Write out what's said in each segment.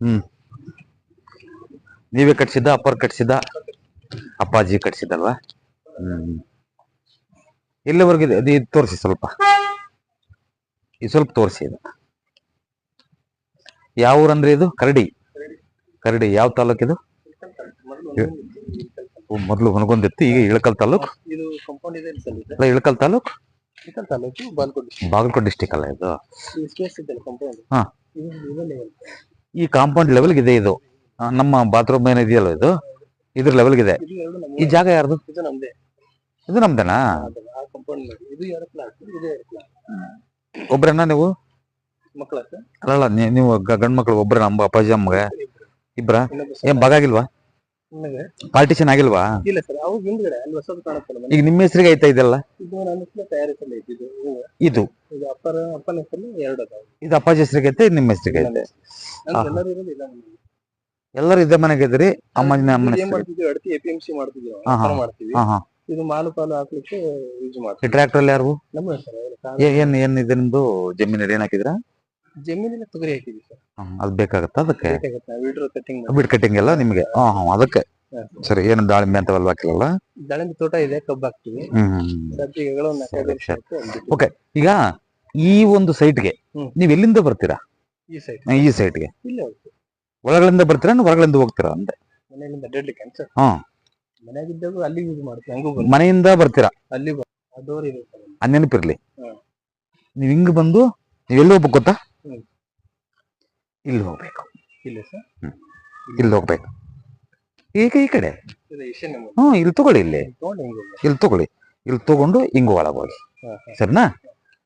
ಹ್ಮ್. ನೀವೇ ಕಟ್ಸಿದ್ದ ಅಪ್ಪರ್ ಕಟ್ಸಿದ್ದ? ಅಪ್ಪಾಜಿ ಕಟ್ಸಿದ್ದಲ್ವಾ? ಹ್ಮ್. ಇಲ್ಲಿವರೆಗಿದೆ ಅದು ಇದು ತೋರಿಸಿ ಸ್ವಲ್ಪ. ಇದು ಸ್ವಲ್ಪ ತೋರಿಸಿ ಇದು. ಯಾವ ಊರಂದ್ರೆ ಇದು? ಕರಡಿ. ಕರಡಿ ಯಾವ ತಾಲೂಕಿದು ಮೊದಲು ಹೊನಗೊಂದಿತ್ತು ಈಗ ಇಳಕಲ್ ತಾಲೂಕ್? ಅಲ್ಲ ಇಳಕಲ್ ತಾಲೂಕ್? ಬಾಗಲಕೋಟೆ ಡಿಸ್ಟಿಕ್ ಅಲ್ಲ ಇದು? ಹಾ. ಈ ಕಾಂಪೌಂಡ್ ಲೆವೆಲ್ ಇದೆ ಇದು. ಆ, ನಮ್ಮ ಬಾತ್ರೂಮ್ ಏನಿದೆಯಲ್ಲ ಇದು? ಇದ್ರ ಲೆವೆಲ್ಗೆ ಇದೆ ಈ ಜಾಗ ಯಾರ್ದು? ಇದು ನಮ್ದೇ. ಇದು ನಮ್ದೇನಾ? ಆ ಕಂಪೌಂಡ್ ಇದು ಇದು ಒಬ್ರೇನಾ ನೀವು? ಅಲ್ಲ ಅಲ್ಲಲ್ಲ ನೀ- ನೀವು ಗಂಡ್ ಮಕ್ಳು ಒಬ್ರ ನಮ್ಮ ಅಪ್ಪಾಜಿ ಅಮ್ಮಗೆ ಇಬ್ರ. ಏನ್ ಬಗಾಗಿಲ್ವಾ? ನನಗೆ? ಪಾರ್ಟಿಷನ್ ಆಗಿಲ್ವಾ? ಇಲ್ಲ ಸರ್ ಅವು ಹಿಂದ್ಗಡೆ ಅಲ್ಲಿ ಹೊಸದು ಕಾಣುತ್ತಲ್ಲ ಮನೆ. ಈಗ ನಿಮ್ಮ ಹೆಸರಿಗೆ ಐತಾ ಇದೆಲ್ಲ? ಇದು ನನ್ನ ಹೆಸರು ತಯಾರಿಸಲ್ಲ ಇದ್ದಿದ್ದು ಹೂವು. ಇದು? ಇದು ಅಪ್ಪರ ಅಪ್ಪನ ಹೆಸರು ಎರಡು ಅದಾವೆ. ಇದು ಅಪ್ಪಾಜಿ ಹೆಸರಿಗೆ ಐತೆ ಇದು ನಿಮ್ಮ ಹೆಸರಿಗೆ ಐತೆ? ಎಲ್ಲರೂ ಇರೋದು ಇಲ್ಲ. ಎಲ್ಲರೂ ಇದೇ ಮನೆಗೆ ಇದ್ರಿ ಅಮ್ಮನ ಇದು ಅಮ್ಮನ ಏನ್ ಹೆಸರಿಗೆ ಮಾಡ್ತಿದ್ವಿ ಅಡತಿ ಎ ಪಿ ಎಂ ಸಿ ಮಾಡ್ತಿದ್ವಿ. ವ್ಯಾಪಾರ ಮಾಡ್ತೀವಿ. ಹಾ ಹಾ. ಇದು ಮಾಲು ಪಾಲು ಹಾಕ್ಲಿಕ್ಕೆ ಯೂಸ್ ಈ ಮಾಡ್ತೀವಿ ಟ್ರ್ಯಾಕ್ಟರ್ ಯಾರು ನಮ್ಮ ಹೆಸರು ಏನ್ ಏನ್ ಇದೆ ನಿಮ್ದು? ಜಮೀನಲ್ಲಿ ಏನ್ ಹಾಕಿದ್ರ ಜಮೀನಿನ ತೊಗರಿ ಹಾಕಿದ್ವಿ ಸರ್. ಅದು ಬೇಕಾಗತ್ತ ಅದಕ್ಕೆ. ಬಿಡ್ ಕಟಿಂಗ್ ಎಲ್ಲ ನಿಮಗೆ. ಹಾ ಹಾ ಅದಕ್ಕೆ. ಸರಿ ಏನು ದಾಳಿಂಬೆ ಅಂತ ಹಾಕಿಲ್ಲ ದಾಳಿಂಬೆ ತೋಟ ಇದೆ ಕಬ್ಬು ಹಾಕ್ತೀವಿ. ಓಕೆ ಈಗ ಈ ಒಂದು ಸೈಟ್ಗೆ ನೀವು ಎಲ್ಲಿಂದ ಬರ್ತೀರಾ? ಈ ಸೈಟ್ ಈ ಸೈಟ್ಗೆ ಒಳಗಳಿಂದ ಬರ್ತೀರಾ ಹೊರಗಳಿಂದ ಹೋಗ್ತೀರಾ ಅಂದ್ರೆ? ಹಾ. ಅಲ್ಲಿ ಯೂಸ್ ಮಾಡ್ತೀವಿ ಹಂಗೂ ಮನೆಯಿಂದ ಬರ್ತೀರಾ? ಅಲ್ಲಿ ಆ ನೆನಪಿರ್ಲಿ. ನೀವ್ ಹಿಂಗ್ ಬಂದು ನೀವ್ ಎಲ್ಲಿ ಹೋಗ್ಬೇಕು ಗೊತ್ತಾ. ಇಲ್ಲಿ ಹೋಗ್ಬೇಕು. ಇಲ್ಲ ಸರ್? ಇಲ್ಲಿ ಹೋಗ್ಬೇಕು. ಈಗ ಈ ಕಡೆ. ಹ್ಮ್ ಇಲ್ಲಿ ತಗೊಳ್ಳಿ ಇಲ್ಲಿ. ಇಲ್ಲಿ ತಗೊಳ್ಳಿ. ಇಲ್ಲಿ ತಗೊಂಡು ಹಿಂಗ ಒಳಗ್ ಹೋಗಿ. ಸರಿನಾ?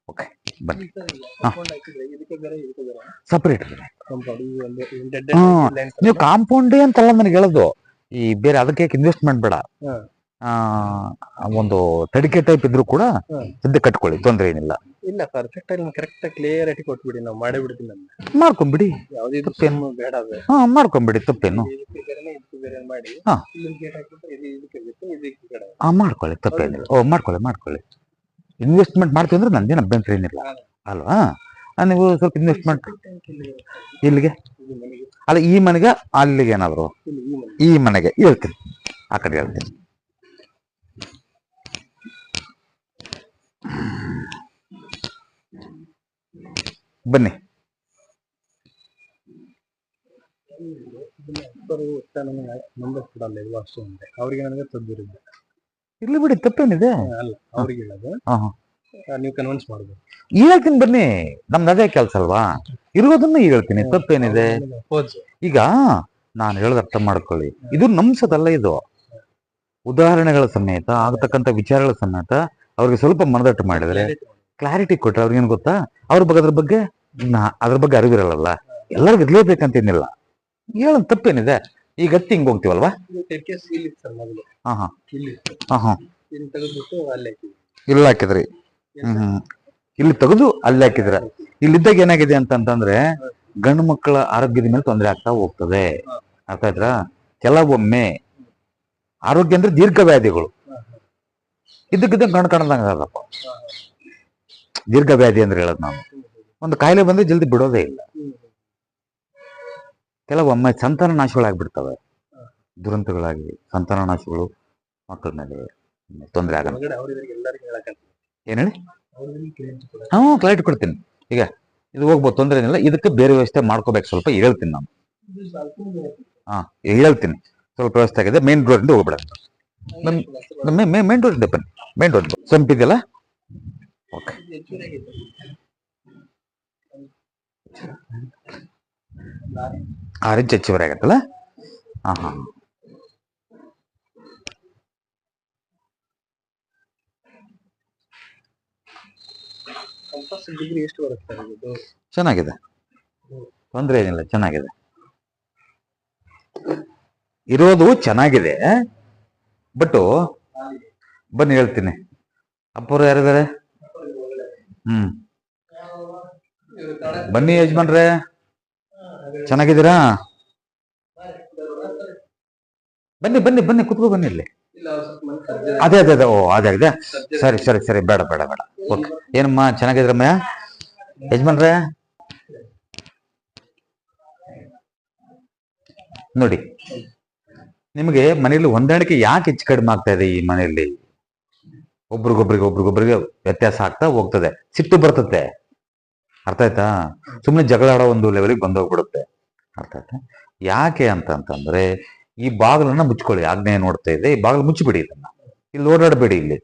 ಓಕೆ ಬನ್ನಿ. ಸಪ್ರೇಟ್ ಹ್ಮ್. ನೀವು ಕಾಂಪೌಂಡ್ ಅಂತಲ್ಲ ನನಗೆ ಹೇಳೋದು. ಈ ಬೇರೆ ಅದಕ್ಕೆ ಇನ್ವೆಸ್ಟ್ಮೆಂಟ್ ಬೇಡ ಒಂದು ತಡಿಕೆ ಟೈಪ್ ಇದ್ರು ಕೂಡ. ಸದ್ಯ ಕಟ್ಕೊಳ್ಳಿ ತೊಂದರೆ ಏನಿಲ್ಲ. ಇಲ್ಲ ಪರ್ಫೆಕ್ಟ್ ಆಗಿ ಕರೆಕ್ಟ್ ಕ್ಲಿಯರ್ ಆಗಿ ಕೊಟ್ಬಿಡಿ ನಾವು ಮಾಡೇ ಬಿಡ್ತೀನಿ ನಾನು ಮಾಡ್ಕೊಂಬಿಡಿ. ಯಾವ್ದು ಇದು ತಪ್ಪೇನು? ಬೇಡ ಅದು. ಹಾ ಮಾಡ್ಕೊಂಬಿಡಿ ತಪ್ಪೇನು. ಇದಕ್ಕೆ ಬೇರೆನೆ ಇದಕ್ಕೆ ಬೇರೆ ಮಾಡಿ. ಹಾ. ಇಲ್ಲಿ ಗೇಟ್ ಹಾಕಿದ್ರೆ ಇದು ಇದಕ್ಕೆ ಬೇಕು ಇದು ಇದಕ್ಕೆ ಬೇಡ ಹಾ ಮಾಡ್ಕೊಳ್ಳಿ ತಪ್ಪೇನಿಲ್ಲ. ಓ ಮಾಡ್ಕೊಳ್ಳಿ ಮಾಡ್ಕೊಳ್ಳಿ. ಇನ್ವೆಸ್ಟ್ಮೆಂಟ್ ಮಾಡ್ತೀವಿ ಅಂದ್ರೆ ನಂದೇನು ಅಭ್ಯಂತರ ಏನಿಲ್ಲ. ಅಲ್ವಾ? ಆ, ನೀವು ಸ್ವಲ್ಪ ಇನ್ವೆಸ್ಟ್ಮೆಂಟ್ ಇಲ್ಲಿಗೆ? ಇದು ಮನೆಗೆ. ಅಲ್ಲ ಈ ಮನೆಗೆ ಅಲ್ಲಿಗೆ ಏನಾದ್ರು? ಇಲ್ಲಿ ಈ ಮನೆ ಈ ಮನೆಗೆ. ಹೇಳ್ತೀನಿ. ಆ ಕಡೆ ಹೇಳ್ತೀನಿ ಬನ್ನಿ ಇಬ್ಬರು ಒಟ್ಟ ನನಗೆ ನಂಬರ್ ಕೊಡಲ್ಲ ಇದು ಅಷ್ಟು ಅಂತೆ ಅವ್ರಿಗೆ ನನಗೆ ತೊಂದಿರುತ್ತೆ ಇಲ್ಲಿ ಬಿಡಿ ತಪ್ಪೇನಿದೆ. ಅಲ್ಲ ಅವ್ರಿಗೆ ಹೇಳೋದು. ಹಾ ಹಾ. ನೀವು ಕನ್ವಿನ್ಸ್ ಮಾಡ್ಬೋದು. ಹೇಳ್ತೀನಿ ಬನ್ನಿ ನಮ್ದು ಅದೇ ಕೆಲ್ಸ ಅಲ್ವಾ? ಇರೋದನ್ನ ಹೇಳ್ತೀನಿ ತಪ್ಪೇನಿದೆ. ಈಗ ನಾನು ಹೇಳೋದು ಅರ್ಥ ಮಾಡ್ಕೊಳ್ಳಿ. ಇದು ನಮ್ಸದಲ್ಲ ಇದು. ಉದಾಹರಣೆಗಳ ಸಮೇತ ಆಗತಕ್ಕಂತ ವಿಚಾರಗಳ ಸಮೇತ ಅವ್ರಿಗೆ ಸ್ವಲ್ಪ ಮನದಟ್ಟು ಮಾಡಿದ್ರೆ ಕ್ಲಾರಿಟಿ ಕೊಟ್ರೆ ಅವ್ರಿಗೆ ಏನ್ ಗೊತ್ತಾ? ಅವ್ರ ಬಗ್ಗೆ ಅದ್ರ ಬಗ್ಗೆ ಅದ್ರ ಬಗ್ಗೆ ಅರಿವಿರಲ್ಲ ಎಲ್ಲರಿಗೂ ಇರ್ಲೇಬೇಕಂತೇನಿಲ್ಲ ಹೇಳೋದ್ ತಪ್ಪೇನಿದೆ? ಈಗ ಹತ್ತಿ ಹಿಂಗ್ ಹೋಗ್ತೀವಲ್ವಾ? ಹಾ ಹಾ. ಹಾ ಇಲ್ಲಿ ಹಾಕಿದ್ರಿ. ಹ್ಮ್. ಇಲ್ಲಿ ತೆಗೆದು ಅಲ್ಲಿ ಹಾಕಿದ್ರ. ಇಲ್ಲಿದ್ದಾಗ ಏನಾಗಿದೆ ಅಂತಂತಂದ್ರೆ ಗಂಡು ಮಕ್ಕಳ ಆರೋಗ್ಯದ ಮೇಲೆ ತೊಂದರೆ ಆಗ್ತಾ ಹೋಗ್ತದೆ. ಅರ್ಥ ಆಯ್ತಾ ಕೆಲವೊಮ್ಮೆ ಆರೋಗ್ಯ ಅಂದ್ರೆ ದೀರ್ಘ ವ್ಯಾಧಿಗಳು ಇದಕ್ಕಿದ್ದ ಗಂಡು ಕಾಣದಂಗ ದೀರ್ಘ ವ್ಯಾಧಿ ಅಂದ್ರೆ ಹೇಳೋದು ನಾವು. ಒಂದು ಕಾಯಿಲೆ ಬಂದ್ರೆ ಜಲ್ದಿ ಬಿಡೋದೇ ಇಲ್ಲ. ಕೆಲವೊಮ್ಮೆ ಸಂತಾನ ನಾಶಗಳಾಗ್ಬಿಡ್ತವೆ. ದುರಂತಗಳಾಗಿ ಸಂತಾನ ನಾಶಗಳು ಮಕ್ಕಳ ಮೇಲೆ ತೊಂದರೆ ಆಗಲ್ಲ. ಏನ್ ಹೇಳಿ? ಹ್ಮ್ ಹ್ಞೂ ಕ್ಲಾರಿಟಿ ಕೊಡ್ತೀನಿ. ಈಗ ಇದು ಹೋಗ್ಬೋದು ತೊಂದರೆ ಏನಿಲ್ಲ. ಇದಕ್ಕೆ ಬೇರೆ ವ್ಯವಸ್ಥೆ ಮಾಡ್ಕೋಬೇಕು. ಸ್ವಲ್ಪ ಹೇಳ್ತೀನಿ ನಾನು. ಹಾ ಹೇಳ್ತೀನಿ. ಸ್ವಲ್ಪ ವ್ಯವಸ್ಥೆ ಆಗಿದೆ. ಮೇನ್ ರೋಡ್ ಇಂದ ಹೋಗ್ಬಿಡ ಮೇನ್ ರೋಡ್ ಇಂದ ಬನ್ನಿ. ಮೇನ್ ರೋಡ್ ಸಂಪಿದೆಯಲ್ಲ? ಓಕೆ ಆರು ಇಂಚ್ ಹೆಚ್ಚುವರಿ ಆಗತ್ತಲ್ಲ? ಹಾ ಹಾ. ಚೆನ್ನಾಗಿದೆ. ತೊಂದರೆ ಏನಿಲ್ಲ ಚೆನ್ನಾಗಿದೆ. ಇರೋದು ಚೆನ್ನಾಗಿದೆ. ಬಟ್ ಬನ್ನಿ ಹೇಳ್ತೀನಿ. ಅಪ್ಪರು ಯಾರಿದ್ದಾರೆ? ಹ್ಮ್. ಬನ್ನಿ ಯಜಮಾನ್ರೆ. ಚೆನ್ನಾಗಿದ್ದೀರಾ? ಬನ್ನಿ ಬನ್ನಿ ಬನ್ನಿ, ಕುತ್ಕೋ, ಬನ್ನಿ ಇಲ್ಲಿ. ಅದೇ ಅದೇ ಅದೇ. ಓ, ಅದೇ ಅದೇ. ಸರಿ ಸರಿ ಸರಿ. ಬೇಡ ಬೇಡ ಬೇಡ. ಓಕೆ. ಏನಮ್ಮ ಚೆನ್ನಾಗಿದ್ರಮ್ಮ ಯಜಮಾನ್ರೆ? ನೋಡಿ, ನಿಮಗೆ ಮನೆಯಲ್ಲಿ ಹೊಂದಾಣಿಕೆ ಯಾಕೆ ಹೆಚ್ಚು ಕಡಿಮೆ ಆಗ್ತಾ ಇದೆ ಈ ಮನೆಯಲ್ಲಿ? ಒಬ್ರಿಗೊಬ್ರಿಗೆ ಒಬ್ರಿಗೊಬ್ರಿಗೆ ವ್ಯತ್ಯಾಸ ಆಗ್ತಾ ಹೋಗ್ತದೆ. ಸಿಟ್ಟು ಬರ್ತತೆ. ಅರ್ಥ ಆಯ್ತಾ? ಸುಮ್ಮನೆ ಜಗಳ ಆಡೋ ಒಂದು ಲೆವೆಲಿಗೆ ಬಂದೋಗ್ಬಿಡುತ್ತೆ ಅರ್ಥ ಆಯ್ತಾ? ಯಾಕೆ ಅಂತಂತಂದ್ರೆ ಈ ಬಾಗಿಲನ್ನ ಮುಚ್ಕೊಳ್ಳಿ. ಆಗ್ನೇಯ ನೋಡ್ತಾ ಇದೆ ಈ ಬಾಗಿಲು ಮುಚ್ಚಿಬಿಡಿ ಇದನ್ನ. ಇಲ್ಲಿ ಓಡಾಡಬೇಡಿ ಇಲ್ಲಿ.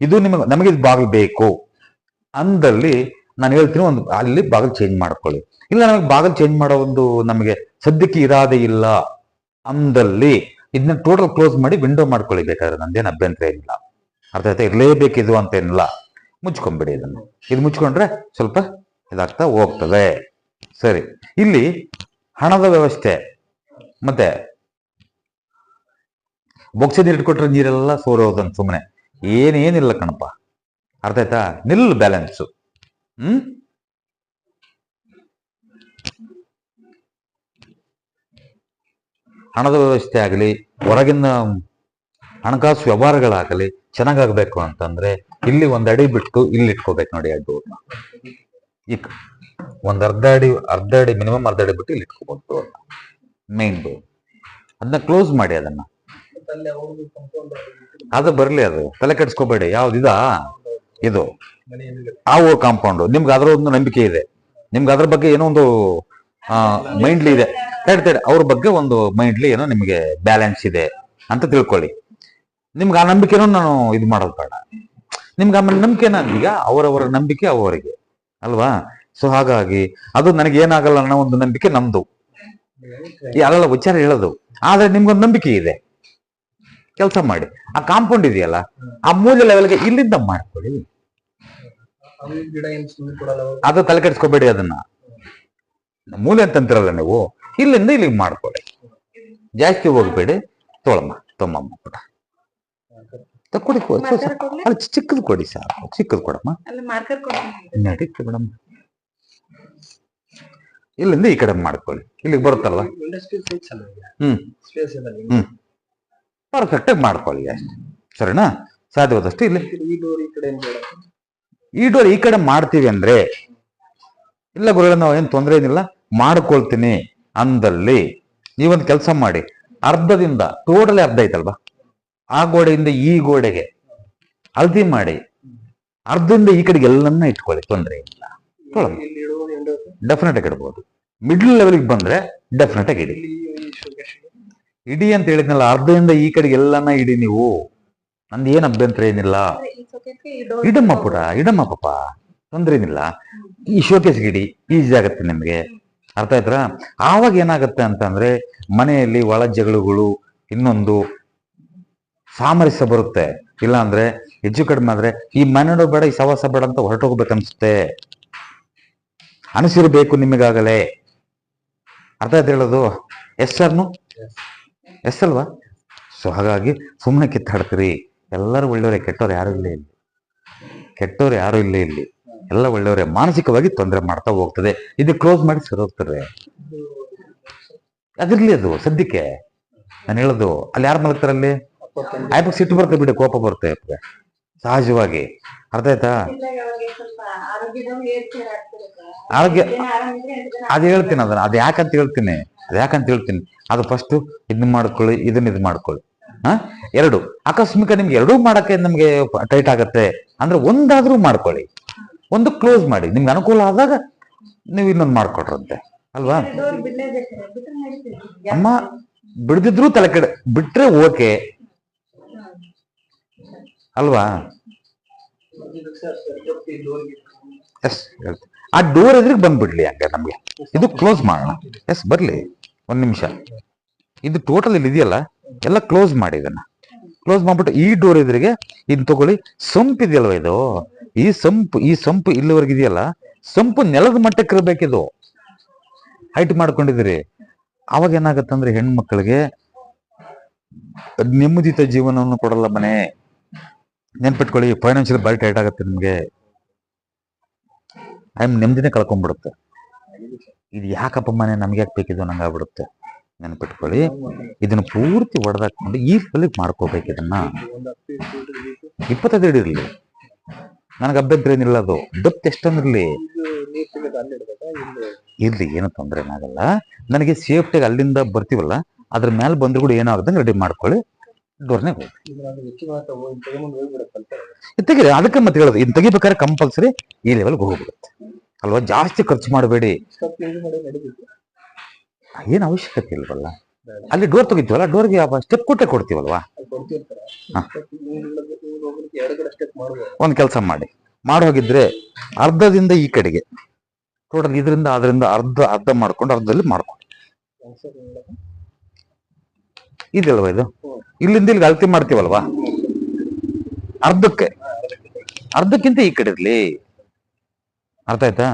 ಇದು ನಿಮಗೆ, ನಮಗೆ ಇದು ಬಾಗಿಲು ಬೇಕು. ಅಂದಲ್ಲಿ ನಾನು ಹೇಳ್ತೀನಿ ಒಂದು, ಅಲ್ಲಿ ಬಾಗಿಲು ಚೇಂಜ್ ಮಾಡ್ಕೊಳ್ಳಿ. ಇಲ್ಲ ನಮಗೆ ಬಾಗಿಲು ಚೇಂಜ್ ಮಾಡೋ ಒಂದು ನಮಗೆ ಸದ್ಯಕ್ಕೆ ಇರಾದೆ ಇಲ್ಲ. ಅಂದಲ್ಲಿ ಇದನ್ನ ಟೋಟಲ್ ಕ್ಲೋಸ್ ಮಾಡಿ ವಿಂಡೋ ಮಾಡ್ಕೊಳ್ಳಿ ಬೇಕಾದ್ರೆ. ನಂದೇನು ಅಭ್ಯಂತರ ಏನಿಲ್ಲ ಅರ್ಥ ಆಯ್ತಾ ಅಂತೇನಿಲ್ಲ. ಮುಚ್ಕೊಂಬಿಡಿ ಇದನ್ನು. ಇದು ಮುಚ್ಕೊಂಡ್ರೆ ಸ್ವಲ್ಪ ಇದಾಗ್ತಾ ಹೋಗ್ತದೆ. ಸರಿ, ಇಲ್ಲಿ ಹಣದ ವ್ಯವಸ್ಥೆ. ಮತ್ತೆ ಬೊಕ್ಸದ ಇಟ್ಕೊಟ್ರೆ ನೀರೆಲ್ಲ ಸೋರೋದಂತ ಸುಮ್ಮನೆ ಏನೇನಿಲ್ಲ ಕಣಪ್ಪ. ಅರ್ಥ ಆಯ್ತಾ? ನಿಲ್ ಬ್ಯಾಲೆನ್ಸು ಹ್ಮ್? ಹಣದ ವ್ಯವಸ್ಥೆ ಆಗಲಿ, ಹೊರಗಿನ ಹಣಕಾಸು ವ್ಯವಹಾರಗಳಾಗಲಿ ಚೆನ್ನಾಗಾಗಬೇಕು ಅಂತಂದ್ರೆ ಇಲ್ಲಿ ಒಂದ್ ಅಡಿ ಬಿಟ್ಟು ಇಲ್ಲಿ ಇಟ್ಕೋಬೇಕು ನೋಡಿ ಎರಡು ಡೋರ್ನ ಈಗ ಒಂದ್ ಅರ್ಧ ಅಡಿ ಅರ್ಧ ಅಡಿ ಮಿನಿಮಮ್ ಅರ್ಧ ಅಡಿ ಬಿಟ್ಟು ಇಲ್ಲಿ ಇಟ್ಕೋಬಹುದು ಡೋರ್ನ ಮೇನ್ ಡೋರ್ ಅದನ್ನ ಕ್ಲೋಸ್ ಮಾಡಿ ಅದನ್ನ. ಅದು ಬರ್ಲಿ ಅದು, ತಲೆ ಕೆಡಿಸ್ಕೋಬೇಡಿ, ಯಾವ್ದು ಇದಾ? ಇದು, ಆ ಓ ಕಾಂಪೌಂಡ್ ನಿಮ್ಗೆ ಅದರ ಒಂದು ನಂಬಿಕೆ ಇದೆ. ನಿಮ್ಗೆ ಅದ್ರ ಬಗ್ಗೆ ಏನೋ ಒಂದು ಮೈಂಡ್ಲಿ ಇದೆ. ಹೇಳ್ತೇನೆ ಅವ್ರ ಬಗ್ಗೆ ಒಂದು ಮೈಂಡ್ಲಿ ಏನೋ ನಿಮಗೆ ಬ್ಯಾಲೆನ್ಸ್ ಇದೆ ಅಂತ ತಿಳ್ಕೊಳ್ಳಿ. ನಿಮ್ಗೆ ಆ ನಂಬಿಕೆನೂ ನಾನು ಇದು ಮಾಡೋದು ಬೇಡ. ನಿಮ್ಗೆ ಆಮೇಲೆ ನಂಬಿಕೆ ಈಗ ಅವರವರ ನಂಬಿಕೆ ಅವರಿಗೆ, ಅಲ್ವಾ? ಸೊ ಹಾಗಾಗಿ ಅದು ನನಗೆ ಏನಾಗಲ್ಲ ಅನ್ನೋ ಒಂದು ನಂಬಿಕೆ ನಮ್ದು. ಯಾರೆಲ್ಲ ವಿಚಾರ ಹೇಳೋದು. ಆದ್ರೆ ನಿಮ್ಗೊಂದು ನಂಬಿಕೆ ಇದೆ. ಕೆಲಸ ಮಾಡಿ. ಆ ಕಾಂಪೌಂಡ್ ಇದೆಯಲ್ಲ, ಆ ಮೂಲೆ ಲೆವೆಲ್ಗೆ ಇಲ್ಲಿಂದ ಮಾಡ್ಕೊಳ್ಳಿ. ಅದು ತಲೆ ಕೆಡಿಸ್ಕೋಬೇಡಿ ಅದನ್ನ. ಮೂಲೆ ಅಂತಂತಿರಲ್ಲ ನೀವು, ಇಲ್ಲಿಂದ ಇಲ್ಲಿಗೆ ಮಾಡ್ಕೊಳ್ಳಿ. ಜಾಸ್ತಿ ಹೋಗ್ಬೇಡಿ. ತೊಳಮ್ಮ, ತೊಮ್ಮಮ್ಮ ಕೊಡ. ಕೊಡಿ ಅಲ್ಲಿ ಚಿಕ್ಕದು ಕೊಡಿ ಸಾಕು ಚಿಕ್ಕದು ಕೊಡಮ್ಮ. ನಡೀತು ಮೇಡಮ್ ಇಲ್ಲಿಂದ ಈ ಕಡೆ ಮಾಡ್ಕೊಳ್ಳಿ. ಇಲ್ಲಿಗೆ ಬರುತ್ತಲ್ವಾ ಹ್ಮ್. ಹ್ಮ್. ಪರ್ಫೆಕ್ಟ್ ಆಗಿ ಮಾಡ್ಕೊಳ್ಳಿ ಅಷ್ಟೇ. ಸರಿನಾ? ಸಾಧ್ಯವಾದಷ್ಟು ಇಲ್ಲಿ. ಈ ಡೋರ್ ಈ ಕಡೆ ಮಾಡ್ತೀವಿ ಅಂದ್ರೆ ಇಲ್ಲ ಗುರುಗಳ ನಾವು ಏನ್ ತೊಂದರೆ ಏನಿಲ್ಲ ಮಾಡ್ಕೊಳ್ತೀನಿ ಅಂದಲ್ಲಿ ನೀವೊಂದು ಕೆಲಸ ಮಾಡಿ. ಅರ್ಧದಿಂದ ಟೋಟಲಿ ಅರ್ಧ ಐತಲ್ವಾ? ಆ ಗೋಡೆಯಿಂದ ಈ ಗೋಡೆಗೆ ಅಳತಿ ಮಾಡಿ ಅರ್ಧದಿಂದ ಈ ಕಡೆಗೆ ಎಲ್ಲನ್ನ ಇಟ್ಕೊಳ್ಳಿ ತೊಂದರೆ ಇಲ್ಲ. ಡೆಫಿನೆಟ್ ಆಗಿ ಇಡ್ಬೋದು. ಮಿಡ್ಲ್ ಲೆವೆಲ್ಗೆ ಬಂದ್ರೆ ಡೆಫಿನೆಟ್ ಆಗಿ ಇಡಿ. ಇಡಿ ಅಂತ ಹೇಳಿದ್ನಲ್ಲ ಅರ್ಧದಿಂದ ಈ ಕಡೆಗೆ ಎಲ್ಲನ್ನ ಇಡಿ ನೀವು. ನಂದು ಏನ್ ಅಭ್ಯಂತರ ಏನಿಲ್ಲ. ಇಡಮ್ಮ ಪುಟ ಇಡಮ್ಮ ಪಾಪ ತೊಂದರೆ ಏನಿಲ್ಲ. ಈ ಶೋಕೇಸ್ಗೆ ಇಡಿ ಈಜಿ ಆಗತ್ತೆ ನಿಮ್ಗೆ. ಅರ್ಥ ಆಯ್ತಾ ಆವಾಗ ಏನಾಗತ್ತೆ ಅಂತಂದ್ರೆ ಮನೆಯಲ್ಲಿ ಒಳ ಜಗಳಗಳು ಇನ್ನೊಂದು ಸಾಮರಸ್ಯ ಬರುತ್ತೆ. ಇಲ್ಲ ಅಂದ್ರೆ ಹೆಚ್ಚು ಕಡಿಮೆ ಆದ್ರೆ ಈ ಮನೆಯೂ ಬೇಡ, ಈ ಸವಾಸ ಬೇಡ ಅಂತ ಹೊರಟೋಗ್ಬೇಕನ್ಸುತ್ತೆ. ಅನಿಸಿರ್ಬೇಕು ನಿಮಗಾಗಲೇ. ಅರ್ಥ ಆಯ್ತು ಹೇಳೋದು? ಎಸ್ ಸರ್ನು ಎಸ್ ಅಲ್ವಾ? ಸೊ ಹಾಗಾಗಿ ಸುಮ್ಮನೆ ಕಿತ್ತಾಡ್ತೀರಿ. ಎಲ್ಲರೂ ಒಳ್ಳೆಯವರೇ, ಕೆಟ್ಟವ್ರು ಯಾರು ಇಲ್ಲ ಇಲ್ಲಿ. ಕೆಟ್ಟವ್ರು ಯಾರು ಇಲ್ಲ ಇಲ್ಲಿ. ಎಲ್ಲ ಒಳ್ಳೆಯವರೇ. ಮಾನಸಿಕವಾಗಿ ತೊಂದರೆ ಮಾಡ್ತಾ ಹೋಗ್ತದೆ. ಇದು ಕ್ಲೋಸ್ ಮಾಡಿ ಸರಿ ಹೋಗ್ತಾರೆ ಅದಿರ್ಲಿ ಅದು, ಸದ್ಯಕ್ಕೆ. ನಾನು ಹೇಳೋದು, ಅಲ್ಲಿ ಯಾರು ಮಲಗ್ತಾರಲ್ಲಿ? ಆಯ್ಪಕ್ಕೆ ಸಿಟ್ಟು ಬರುತ್ತೆ ಬಿಡಿ ಕೋಪ ಬರುತ್ತೆ. ಸಹಜವಾಗಿ. ಅರ್ಥ ಆಯ್ತಾ. ಆರೋಗ್ಯ ಅದು ಹೇಳ್ತೀನಿ ಅದನ್ನ. ಅದು ಯಾಕಂತ ಹೇಳ್ತೀನಿ? ಅದು ಯಾಕಂತ ಹೇಳ್ತೀನಿ? ಅದು ಫಸ್ಟ್ ಇದನ್ನ ಮಾಡ್ಕೊಳ್ಳಿ ಇದನ್ನ ಇದು ಮಾಡ್ಕೊಳ್ಳಿ. ಹಾ? ಎರಡು ಆಕಸ್ಮಿಕ ನಿಮ್ಗೆ ಎರಡೂ ಮಾಡಕ್ಕೆ ನಮ್ಗೆ ಟೈಟ್ ಆಗತ್ತೆ. ಅಂದ್ರೆ ಒಂದಾದ್ರೂ ಮಾಡ್ಕೊಳ್ಳಿ. ಒಂದು ಕ್ಲೋಸ್ ಮಾಡಿ. ನಿಮ್ಗೆ ಅನುಕೂಲ ಆದಾಗ ನೀವು ಇನ್ನೊಂದು ಮಾಡ್ಕೊಟ್ರಂತೆ. ಅಲ್ವಾ. ಅಮ್ಮ ಬಿಡದಿದ್ರು ತಲೆ ಕೆಡ ಬಿಟ್ರೆ ಓಕೆ ಅಲ್ವಾ? ಎಸ್ ಆ ಡೋರ್ ಎದ್ರಿಗೆ ಬಂದ್ಬಿಡ್ಲಿ ಹಂಗ ನಮ್ಗೆ. ಇದು ಕ್ಲೋಸ್ ಮಾಡೋಣ. ಎಸ್ ಬರ್ಲಿ. ಒಂದ್ ನಿಮಿಷ. ಇದು ಟೋಟಲ್ ಇಲ್ಲಿ ಇದೆಯಲ್ಲ? ಎಲ್ಲ ಕ್ಲೋಸ್ ಮಾಡಿ ಇದನ್ನ. ಕ್ಲೋಸ್ ಮಾಡ್ಬಿಟ್ಟು ಈ ಡೋರ್ ಎದುರಿಗೆ ಇದ್ ತಗೊಳ್ಳಿ. ಸಂಪ್ ಇದೆಯಲ್ವ ಇದು? ಈ ಸಂಪ್, ಈ ಸಂಪು ಇಲ್ಲಿವರೆಗೆ ಇದೆಯಲ್ಲ? ಸಂಪು ನೆಲದ ಮಟ್ಟಕ್ಕೆ ಇರಬೇಕಿದು ಹೈಟ್ ಮಾಡ್ಕೊಂಡಿದ್ರಿ ಅವಾಗ ಏನಾಗತ್ತಂದ್ರೆ ಹೆಣ್ಮಕ್ಳಿಗೆ ನೆಮ್ಮದಿತ ಜೀವನವನ್ನು ಕೊಡಲ್ಲ ಮನೆ. ನೆನ್ಪಿಟ್ಕೊಳ್ಳಿ ಫೈನಾನ್ಷಿಯಲ್ ಬಾರಿ ಟೈಟ್ ಆಗುತ್ತೆ ನಿಮ್ಗೆ. ಟೈಮ್ ನೆಮ್ಮದಿನೇ ಕಳ್ಕೊಂಡ್ಬಿಡುತ್ತೆ ಇದು ಯಾಕಪ್ಪ ಮನೆ ನಮ್ಗೆ ಯಾಕೆ ಬೇಕಿದ್ದು ನಂಗೆ ಆಗ್ಬಿಡುತ್ತೆ. ನೆನ್ಪಿಟ್ಕೊಳ್ಳಿ. ಇದನ್ನ ಪೂರ್ತಿ ಒಡೆದಾಕೊಂಡು ಈ ಫಲಿಗೆ ಮಾಡ್ಕೋಬೇಕು ಇದನ್ನ. ಇಪ್ಪತ್ತೈದು ಇರಲಿ. ನನಗೆ ಅಭ್ಯಂತರ ಏನಿಲ್ಲ ಅದು. ದಪ್ಪ ಎಷ್ಟೊಂದಿರಲಿ ಇರ್ಲಿ. ಏನು ತೊಂದರೆ ಏನಾಗಲ್ಲ. ನನಗೆ ಸೇಫ್ಟಿಗೆ ಅಲ್ಲಿಂದ ಬರ್ತೀವಲ್ಲ, ಅದ್ರ ಮೇಲೆ ಬಂದ್ರು ಕೂಡ ಏನಾಗುತ್ತೆ ರೆಡಿ ಮಾಡ್ಕೊಳ್ಳಿ. ಡೋರ್ನೇ ಹೋಗಿ ತೆಗೀರಿ ಅದಕ್ಕೆ ಮತ್ತೆ ಹೇಳೋದು ಇನ್ನು ತೆಗಿಬೇಕಾದ್ರೆ ಕಂಪಲ್ಸರಿ ಈ ಲೆವೆಲ್ಗೆ ಹೋಗ್ಬಿಡುತ್ತೆ. ಅಲ್ವಾ? ಜಾಸ್ತಿ ಖರ್ಚು ಮಾಡಬೇಡಿ. ಏನ್ ಅವಶ್ಯಕತೆ ಇಲ್ವಲ್ಲ? ಅಲ್ಲಿ ಡೋರ್ ತೆಗಿತೀವಲ್ಲ ಡೋರ್ಗೆ ಸ್ಟೆಪ್ ಕೊಟ್ಟೆ ಕೊಡ್ತೀವಲ್ವಾ? ಒಂದು ಕೆಲಸ ಮಾಡಿ. ಮಾಡಿ ಹೋಗಿದ್ರೆ ಅರ್ಧದಿಂದ ಈ ಕಡೆಗೆ. ಟೋಟಲ್ ಇದರಿಂದ, ಅದರಿಂದ ಅರ್ಧ ಅರ್ಧ ಮಾಡ್ಕೊಂಡು ಅರ್ಧದಲ್ಲಿ ಮಾಡ್ಕೊಂಡು. ಇದಲ್ವಾ ಇದು? ಇಲ್ಲಿಂದ ಇಲ್ಲಿ ಅಳತೆ ಮಾಡ್ತೀವಲ್ವಾ? ಅರ್ಧಕ್ಕೆ. ಅರ್ಧಕ್ಕಿಂತ ಈ ಕಡೆ ಇರ್ಲಿ. ಅರ್ಥ ಆಯ್ತಾ?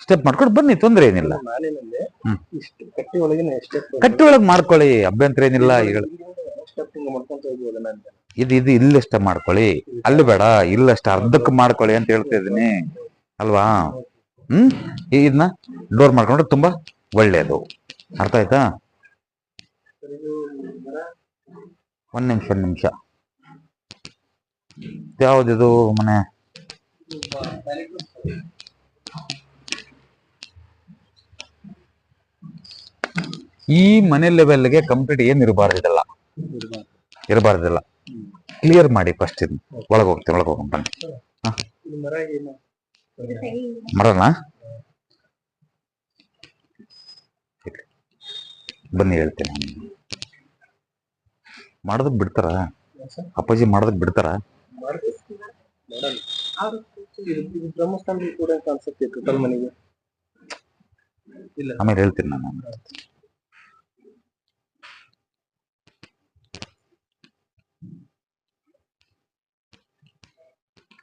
ಸ್ಟೆಪ್ ಮಾಡ್ಕೊಂಡು ಬನ್ನಿ ತೊಂದ್ರೆ ಏನಿಲ್ಲ. ಕಟ್ಟಿ ಒಳಗ್ ಮಾಡ್ಕೊಳ್ಳಿ ಅಭ್ಯಂತರ ಏನಿಲ್ಲ ಈಗ ಹೋಗ್ಬೋದು ಇದು ಇದು ಇಲ್ಲಷ್ಟ ಮಾಡ್ಕೊಳ್ಳಿ. ಅಲ್ಲಿ ಬೇಡ ಇಲ್ಲಷ್ಟ ಅರ್ಧಕ್ಕೆ ಮಾಡ್ಕೊಳ್ಳಿ ಅಂತ ಹೇಳ್ತಾ ಇದೀನಿ ಅಲ್ವಾ? ಹ್ಮ್? ಇದನ್ನ ಡೋರ್ ಮಾಡ್ಕೊಂಡ್ರೆ ತುಂಬಾ ಒಳ್ಳೇದು ಅರ್ಥ ಆಯ್ತಾ? ಒಂದ್ ನಿಮಿಷ ಒಂದ್ ನಿಮಿಷ. ಯಾವ್ದಿದು ಮನೆ? ಈ ಮನೆ ಲೆವೆಲ್ಗೆ ಕಂಪ್ಲೀಟ್ ಏನ್ ಇರಬಾರ್ದಿದಲ್ಲ ಇರಬಾರ್ದಿಲ್ಲ ಕ್ಲಿಯರ್ ಮಾಡಿ ಫಸ್ಟ್ ಇದು. ಒಳಗೆ ಹೋಗ್ತೀನಿ ಒಳಗೆ ಹೋಗೋಣ ಬನ್ನಿ. ಮರನಾ? ಬನ್ನಿ ಹೇಳ್ತೀನಿ. ಮಾಡೋದಕ್ ಬಿಡ್ತಾರ? ಅಪ್ಪಾಜಿ ಮಾಡೋದಕ್ ಬಿಡ್ತಾರ? ಆಮೇಲೆ ಹೇಳ್ತೀನಿ ನಾನು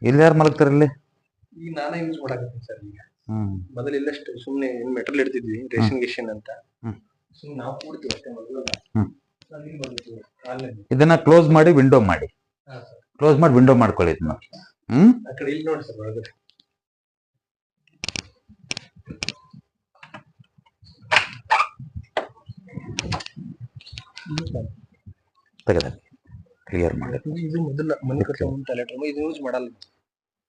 ಇಲ್ಲಿ ಯಾರು ಮಲಗ್ತಾರ ಇಲ್ಲಿ? ಈಗ ನಾನೇ ಯೂಸ್ ಮಾಡಕತ್ತೀನಿ ಸರ್ ಈಗ. ಇಲ್ಲಷ್ಟು ಸುಮ್ಮನೆ ಮೆಟಲ್ ಇಡ್ತಿದ್ವಿ ರೇಷನ್ ಗಿಷನ್ ಅಂತ. ಸುಮ್ಮನೆ ನಾವು ಕೂಡ್ತೀವಿ ಅಷ್ಟೇ ಮೊದಲು ಇದನ್ನ ಕ್ಲೋಸ್ ಮಾಡಿ ವಿಂಡೋ ಮಾಡಿ. ಕ್ಲೋಸ್ ಮಾಡಿ ವಿಂಡೋ ಮಾಡ್ಕೊಳ್ಳಿ ಇದನ್ನ. ಹ್ಮ್? ತೆಗೆದ ಕ್ಲಿಯರ್ ಮಾಡಿ.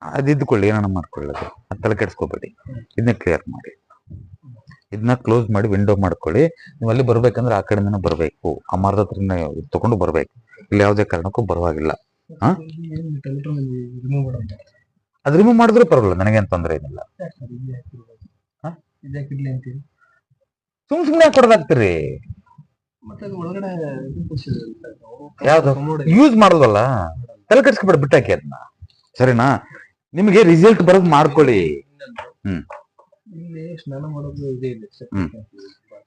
ಅದು ಇದ್ಕೊಳ್ಳಿ ಏನಾನ ಮಾಡ್ಕೊಳ್ಳೋದು. ತಲೆ ಕೆಡಿಸ್ಕೋಬೇಡಿ. ಇದನ್ನ ಕ್ಲಿಯರ್ ಮಾಡಿ. ಇದನ್ನ ಕ್ಲೋಸ್ ಮಾಡಿ ವಿಂಡೋ ಮಾಡ್ಕೊಳ್ಳಿ. ನೀವು ಅಲ್ಲಿ ಬರ್ಬೇಕಂದ್ರೆ ಆ ಕಡೆಯಿಂದನೇ ಬರಬೇಕು. ಆ ಮರದ ಹತ್ರನೇ ತಗೊಂಡು ಬರ್ಬೇಕು. ಇಲ್ಲಿ ಯಾವುದೇ ಕಾರಣಕ್ಕೂ ಬರುವಾಗಿಲ್ಲ? ಟಾಯ್ಲೆಟ್ ರಿಮೂವ್ ಮಾಡೋದು ಅದು ರಿಮೂವ್ ಮಾಡಿದ್ರೆ ಪರವಾಗಿಲ್ಲ. ನನಗೇನು ತೊಂದರೆ ಏನಿಲ್ಲ. ಸುಮ್ ಸುಮ್ನೆ ಕೊಡದಾಗ್ತೀರಿ ಯಾವ್ದು? ಯೂಸ್ ಮಾಡೋದಲ್ಲ? ತಲೆ ಕಟ್ಸ್ಕೊಬೇಡ ಬಿಟ್ಟಾಕಿ ಅದನ್ನ ಸರಿನಾ? ನಿಮಗೆ ರಿಸಲ್ಟ್ ಬರೋದು ಮಾಡ್ಕೊಳ್ಳಿ. ಹ್ಮ್. ಇಲ್ಲಿ ಸ್ನಾನ ಮಾಡೋದು ಇದೆ ಇದೆ ಸರ್. ಹ್ಮ್.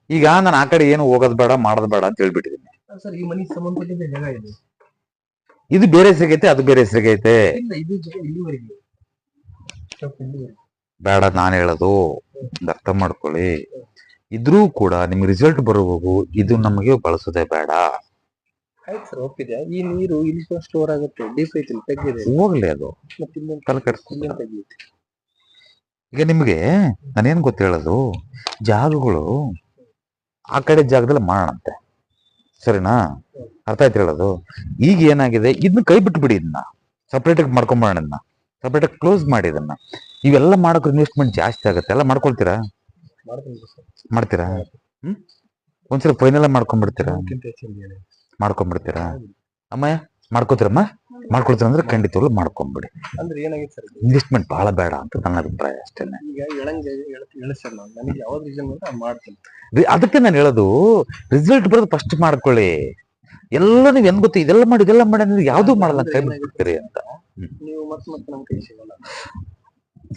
ಈಗ ನಾನು ಆ ಕಡೆ ಏನು ಹೋಗೋದ್ ಬೇಡ ಮಾಡೋದ್ ಬೇಡ ಅಂತ ಹೇಳ್ಬಿಟ್ಟಿದ್ದೀನಿ ಸರ್ ಈ ಮನೆಗೆ ಸಂಬಂಧಪಟ್ಟಿದ್ದ ಜಾಗ ಇದೆ? ಇದು ಬೇರೆ ಹೆಸರಿಗೈತೆ ಅದು ಬೇರೆ ಹೆಸರಿಗೈತೆ. ಇಲ್ಲ ಇದು ಜಾಗ ಇಲ್ಲಿವರೆಗೆ. ಸ್ವಲ್ಪ ಇಲ್ಲಿವರೆಗೆ. ಬೇಡ ನಾನು ಹೇಳೋದು. ಒಂದ್ ಅರ್ಥ ಮಾಡ್ಕೊಳ್ಳಿ. ಇದ್ರೂ ಕೂಡ ನಿಮ್ಗೆ ರಿಸಲ್ಟ್ ಬರಬಹುದು ಇದು ನಮಗೆ ಬಳಸೋದೇ ಬೇಡ. ಆಯ್ತು ಸರ್ ಒಪ್ಪಿದೆ ಈ ನೀರು ಇಲ್ಲಿ ಸ್ಟೋರ್ ಆಗುತ್ತೆ. ಡೀಪ್ ಐತಿ ತೆಗ್ಗಿದೆ ಹೋಗ್ಲಿ ಅದು. ಮತ್ತೆ ಇಲ್ಲೊಂದು ತಲೆ ಕೆಡಿಸ್ಕೊ ಇಲ್ಲೊಂದು ತೆಗ್ದೈತಿ ಈಗ ನಿಮ್ಗೆ ನಾನೇನ್ ಗೊತ್ತ ಹೇಳೋದು? ಜಾಗಗಳು ಆ ಕಡೆ ಜಾಗದಲ್ಲಿ ಮಾಡೋಣಂತೆ. ಸರಿನಾ? ಅರ್ಥ ಆಯ್ತು ಹೇಳೋದು? ಈಗ ಏನಾಗಿದೆ? ಇದನ್ನ ಕೈ ಬಿಟ್ಟು ಬಿಡಿ ಇದನ್ನ ಸಪ್ರೇಟ್ ಆಗಿ ಮಾಡ್ಕೊಂಬೋಣ ಇದನ್ನ ಸಪ್ರೇಟಾಗಿ ಕ್ಲೋಸ್ ಮಾಡಿ ಇದನ್ನ. ಇವೆಲ್ಲ ಮಾಡೋಕೆ ಇನ್ವೆಸ್ಟ್ಮೆಂಟ್ ಜಾಸ್ತಿ ಆಗುತ್ತೆ. ಎಲ್ಲ ಮಾಡ್ಕೊಳ್ತೀರಾ? ಮಾಡ್ತೀರಾ? ಹ್ಮ್? ಒಂದ್ಸಲ ಫೈನಲ್ ಮಾಡ್ಕೊಂಡ್ಬಿಡ್ತೀರಾ. ಮಾಡ್ಕೊಂಡ್ಬಿಡ್ತೀರಾ? ಅಮ್ಮ ಮಾಡ್ಕೋತೀರಮ್ಮ? ಮಾಡ್ಕೊಳ್ತೀರ ಅಂದ್ರೆ ಖಂಡಿತವಾಗ್ಲು ಮಾಡ್ಕೊಂಬಿಡಿ. ಅಂದ್ರೆ ಸರ್ ಇನ್ವೆಸ್ಟ್ಮೆಂಟ್ ಬಹಳ ಬೇಡ ಅಂತ ನನ್ನ ಅಭಿಪ್ರಾಯ ಅಷ್ಟೇ. ಈಗ ಎಳಂಗೆ ಹೇಳಿ ಸರ್ ನಾನು. ನನಗೆ ಯಾವ್ದು ರೀಸನ್ ಅಂತ ಅದ್ ಮಾಡ್ತೀನಿ. ಅದಕ್ಕೆ ನಾನು ಹೇಳೋದು ರಿಸಲ್ಟ್ ಬರೋದು ಫಸ್ಟ್ ಮಾಡ್ಕೊಳ್ಳಿ. ಎಲ್ಲ ನೀವು ಏನ್ ಗೊತ್ತಿ ಇದೆಲ್ಲ ಮಾಡಿ ಇದೆಲ್ಲ ಮಾಡಿ ಅಂದ್ರೆ ಯಾವ್ದು ಮಾಡಲ್ಲ ಕೈ ಬಿಡ್ತೀರಿ ಅಂತ. ನೀವು ಮತ್ತೆ ಮತ್ತೆ ನಮ್ ಕೈ ಸಿಗಲ್ಲ.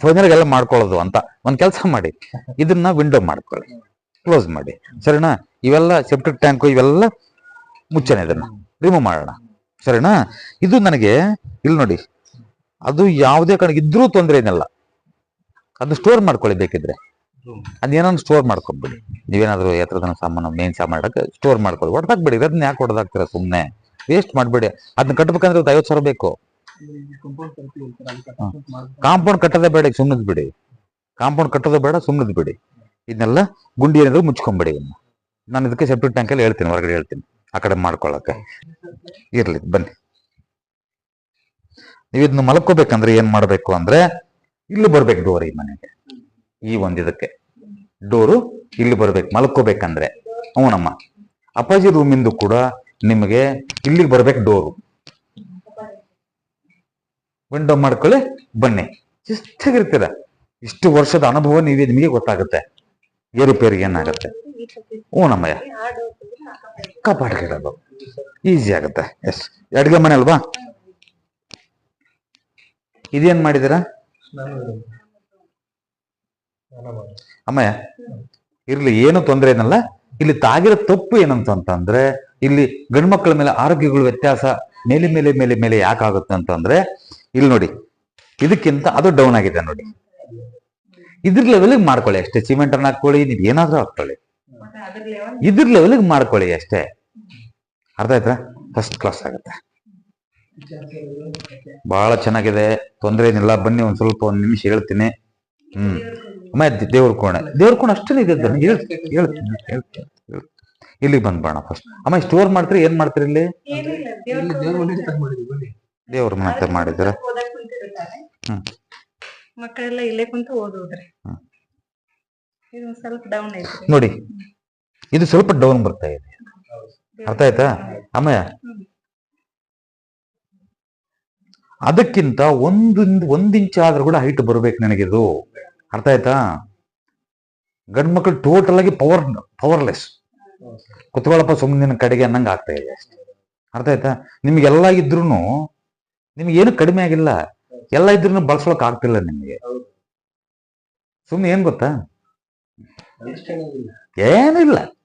ಫೈನಲ್ ಎಲ್ಲ ಮಾಡ್ಕೊಳ್ಳೋದು ಅಂತ. ಒಂದ್ ಕೆಲಸ ಮಾಡಿ. ಇದನ್ನ ವಿಂಡೋ ಮಾಡ್ಕೊಳ್ಳಿ. ಕ್ಲೋಸ್ ಮಾಡಿ. ಸರಿನಾ? ಇವೆಲ್ಲ ಸೆಪ್ಟಿಕ್ ಟ್ಯಾಂಕ್ ಇವೆಲ್ಲ ಮುಚ್ಚನೆ ಇದನ್ನ. ರಿಮೂವ್ ಮಾಡೋಣ. ಸರಿನಾ? ಇದು ನನಗೆ, ಇಲ್ಲಿ ನೋಡಿ, ಅದು ಯಾವುದೇ ಕಾರಣಕ್ಕೆ ಇದ್ರೂ ತೊಂದರೆ ಏನಿಲ್ಲ. ಅದು ಸ್ಟೋರ್ ಮಾಡ್ಕೊಳ್ಳಿ ಬೇಕಿದ್ರೆ. ಅದೇನೋ ಸ್ಟೋರ್ ಮಾಡ್ಕೊಬಿಡಿ. ನೀವೇನಾದರೂ ಎತ್ತರದನ ಸಾಮಾನು ಮೇನ್ ಸಾಮಾನು ಸ್ಟೋರ್ ಮಾಡ್ಕೊಳ್ಳಿ. ಹೊಡೆದಾಕ್ಬಿಡಿ ಅದನ್ನ ಯಾಕೆ ಹೊಡೆದಾಕ್ತೀರ ಸುಮ್ಮನೆ ವೇಸ್ಟ್ ಮಾಡ್ಬೇಡಿ. ಅದನ್ನ ಕಟ್ಟಬೇಕಂದ್ರೆ ಒಂದು ಐವತ್ತು ಸಾವಿರ ಬೇಕು. ಕಂಪೌಂಡ್ ಕಟ್ಟೋದೇ ಬೇಡ ಸುಮ್ಮನದ್ ಬಿಡಿ. ಕಾಂಪೌಂಡ್ ಕಟ್ಟೋದೇ ಬೇಡ ಸುಮ್ಮನದ್ ಬಿಡಿ. ಇದನ್ನೆಲ್ಲ ಗುಂಡಿ ಏನಿದ್ರು ಮುಚ್ಕೊಂಬಿಡಿ ನಾನು ಇದಕ್ಕೆ ಸೆಪ್ಟಿಕ್ ಟ್ಯಾಂಕಲ್ಲಿ ಹೇಳ್ತೀನಿ, ಹೊರಗಡೆ ಹೇಳ್ತೀನಿ. ಆ ಕಡೆ ಮಾಡ್ಕೊಳಕ ಇರ್ಲಿ, ಬನ್ನಿ. ನೀವು ಇದನ್ನ ಮಲ್ಕೋಬೇಕಂದ್ರೆ ಏನ್ ಮಾಡ್ಬೇಕು ಅಂದ್ರೆ, ಇಲ್ಲಿ ಬರ್ಬೇಕು ಡೋರ್ ಈ ಮನೆಗೆ. ಈ ಒಂದ್ ಇದಕ್ಕೆ. ಡೋರು ಇಲ್ಲಿ ಬರ್ಬೇಕು. ಮಲ್ಕೋಬೇಕಂದ್ರೆ. ಅವನಮ್ಮ ಅಪ್ಪಾಜಿ ರೂಮಿಂದು ಕೂಡ ನಿಮಗೆ ಇಲ್ಲಿಗೆ ಬರ್ಬೇಕು ಡೋರು. ವಿಂಡೋ ಮಾಡ್ಕೊಳ್ಳಿ, ಬನ್ನಿ. ಶಿಸ್ತಾಗಿರ್ತೀರ ಇಷ್ಟು ವರ್ಷದ ಅನುಭವ ನೀವೇ ನಿಮಗೆ ಗೊತ್ತಾಗುತ್ತೆ. ಏರುಪೇರಿಗೆ ಏನಾಗುತ್ತೆ? ಹ್ಞೂ ನಮ್ಮಯ್ಯ ಕಾಪಾಡ್ಕೊಳ್ಳೋದು. ಈಸಿ ಆಗುತ್ತೆ. ಎಸ್ ಅಡುಗೆ ಮನೆ ಅಲ್ವಾ? ಇದೇನ್ ಮಾಡಿದ್ದೀರಾ? ಸ್ನಾನ ಮಾಡೋದು. ಸ್ನಾನ ಮಾಡೋದು. ಅಮ್ಮಯ್ಯ, ಇರ್ಲಿ, ಏನು ತೊಂದರೆ ಏನಲ್ಲ ಇಲ್ಲಿ ತಾಗಿರೋ ತಪ್ಪು ಏನಂತ ಅಂತಂದ್ರೆ, ಇಲ್ಲಿ ಗಂಡ್ಮಕ್ಳ ಮೇಲೆ ಆರೋಗ್ಯಗಳು ವ್ಯತ್ಯಾಸ ಮೇಲೆ ಮೇಲೆ ಮೇಲೆ ಮೇಲೆ ಯಾಕಾಗುತ್ತೆ ಅಂತಂದ್ರೆ, ಇಲ್ಲಿ ನೋಡಿ, ಇದಕ್ಕಿಂತ ಅದು ಡೌನ್ ಆಗಿದೆ ನೋಡಿ. ಇದ್ರ ಲೆವೆಲ್ಗೆ ಮಾಡ್ಕೊಳ್ಳಿ ಅಷ್ಟೇ. ಸಿಮೆಂಟ್ ಅನ್ನ ಹಾಕೊಳ್ಳಿ ನೀವು ಏನಾದ್ರೂ ಹಾಕೊಳ್ಳಿ ಇದ್ರ ಲೆವೆಲ್ಗೆ ಮಾಡ್ಕೊಳ್ಳಿ ಅಷ್ಟೇ. ಅರ್ಥ ಆಯ್ತಾ? ಫಸ್ಟ್ ಕ್ಲಾಸ್ ಆಗುತ್ತೆ. ಬಹಳ ಚೆನ್ನಾಗಿದೆ. ತೊಂದರೆ ಏನಿಲ್ಲ. ಬನ್ನಿ ಒಂದ್ ಸ್ವಲ್ಪ ಒಂದ್ ನಿಮಿಷ ಹೇಳ್ತೀನಿ. ಹ್ಮ್. ಅಮ್ಮ ದೇವ್ರ ಕೋಣೆ. ದೇವ್ರ ಕೋಣ ಅಷ್ಟೇ ಇದೆ ಹೇಳ್ತೀನಿ ಹೇಳ್ತೀನಿ ಹೇಳ್ತೀನಿ. ಬಾಣ ಇಲ್ಲಿಗೆ ಫಸ್ಟ್ ಅಮ್ಮ ಸ್ಟೋರ್ ಮಾಡ್ತೀರಿ? ಏನ್ ಮಾಡ್ತೀರಿ ಇಲ್ಲಿ? ದೇವ್ರ ಮನೆ ಮಾಡಿದ್ರ ಹ್ಮ್. ಮಕ್ಕಳೆಲ್ಲ ಇಲ್ಲೇ ಕುಂತು ಓದೋದ್ರಿ. ಇದು ಸ್ವಲ್ಪ ಡೌನ್ ಐತ್ರಿ ನೋಡಿ ಇದು ಸ್ವಲ್ಪ ಡೌನ್ ಬರ್ತಾ ಇದೆ. ಅರ್ಥ ಆಯ್ತಾ? ಅಮ್ಮಯ್ಯ? ಅದಕ್ಕಿಂತ ಒಂದು ಒಂದ್ ಇಂಚ್ ಆದ್ರೂ ಕೂಡ ಹೈಟ್ ಬರ್ಬೇಕು ನನಗಿದು. ಅರ್ಥ ಆಯ್ತಾ? ಗಂಡ್ ಮಕ್ಳು ಟೋಟಲ್ ಆಗಿ ಪವರ್ ಪವರ್ಲೆಸ್ ಕುತ್ಕೊಳ್ಳಪ್ಪ ಸುಮ್ಮನೆ ಕಡೆಗೆ ಅನ್ನಂಗೆ ಆಗ್ತಾ ಇದೆ ಅಷ್ಟೇ. ಅರ್ಥ ಆಯ್ತಾ? ನಿಮ್ಗೆಲ್ಲ ಇದ್ರು ನಿಮ್ಗೆ ಏನು ಕಡಿಮೆ ಆಗಿಲ್ಲ. ಎಲ್ಲ ಇದ್ರು ಬಳಸ್ಕೊಳಕ್ ಆಗ್ತಿಲ್ಲ ನಿಮ್ಗೆ. ಸುಮ್ಮನೆ ಏನ್ ಗೊತ್ತಾ? ಏನಿಲ್ಲ.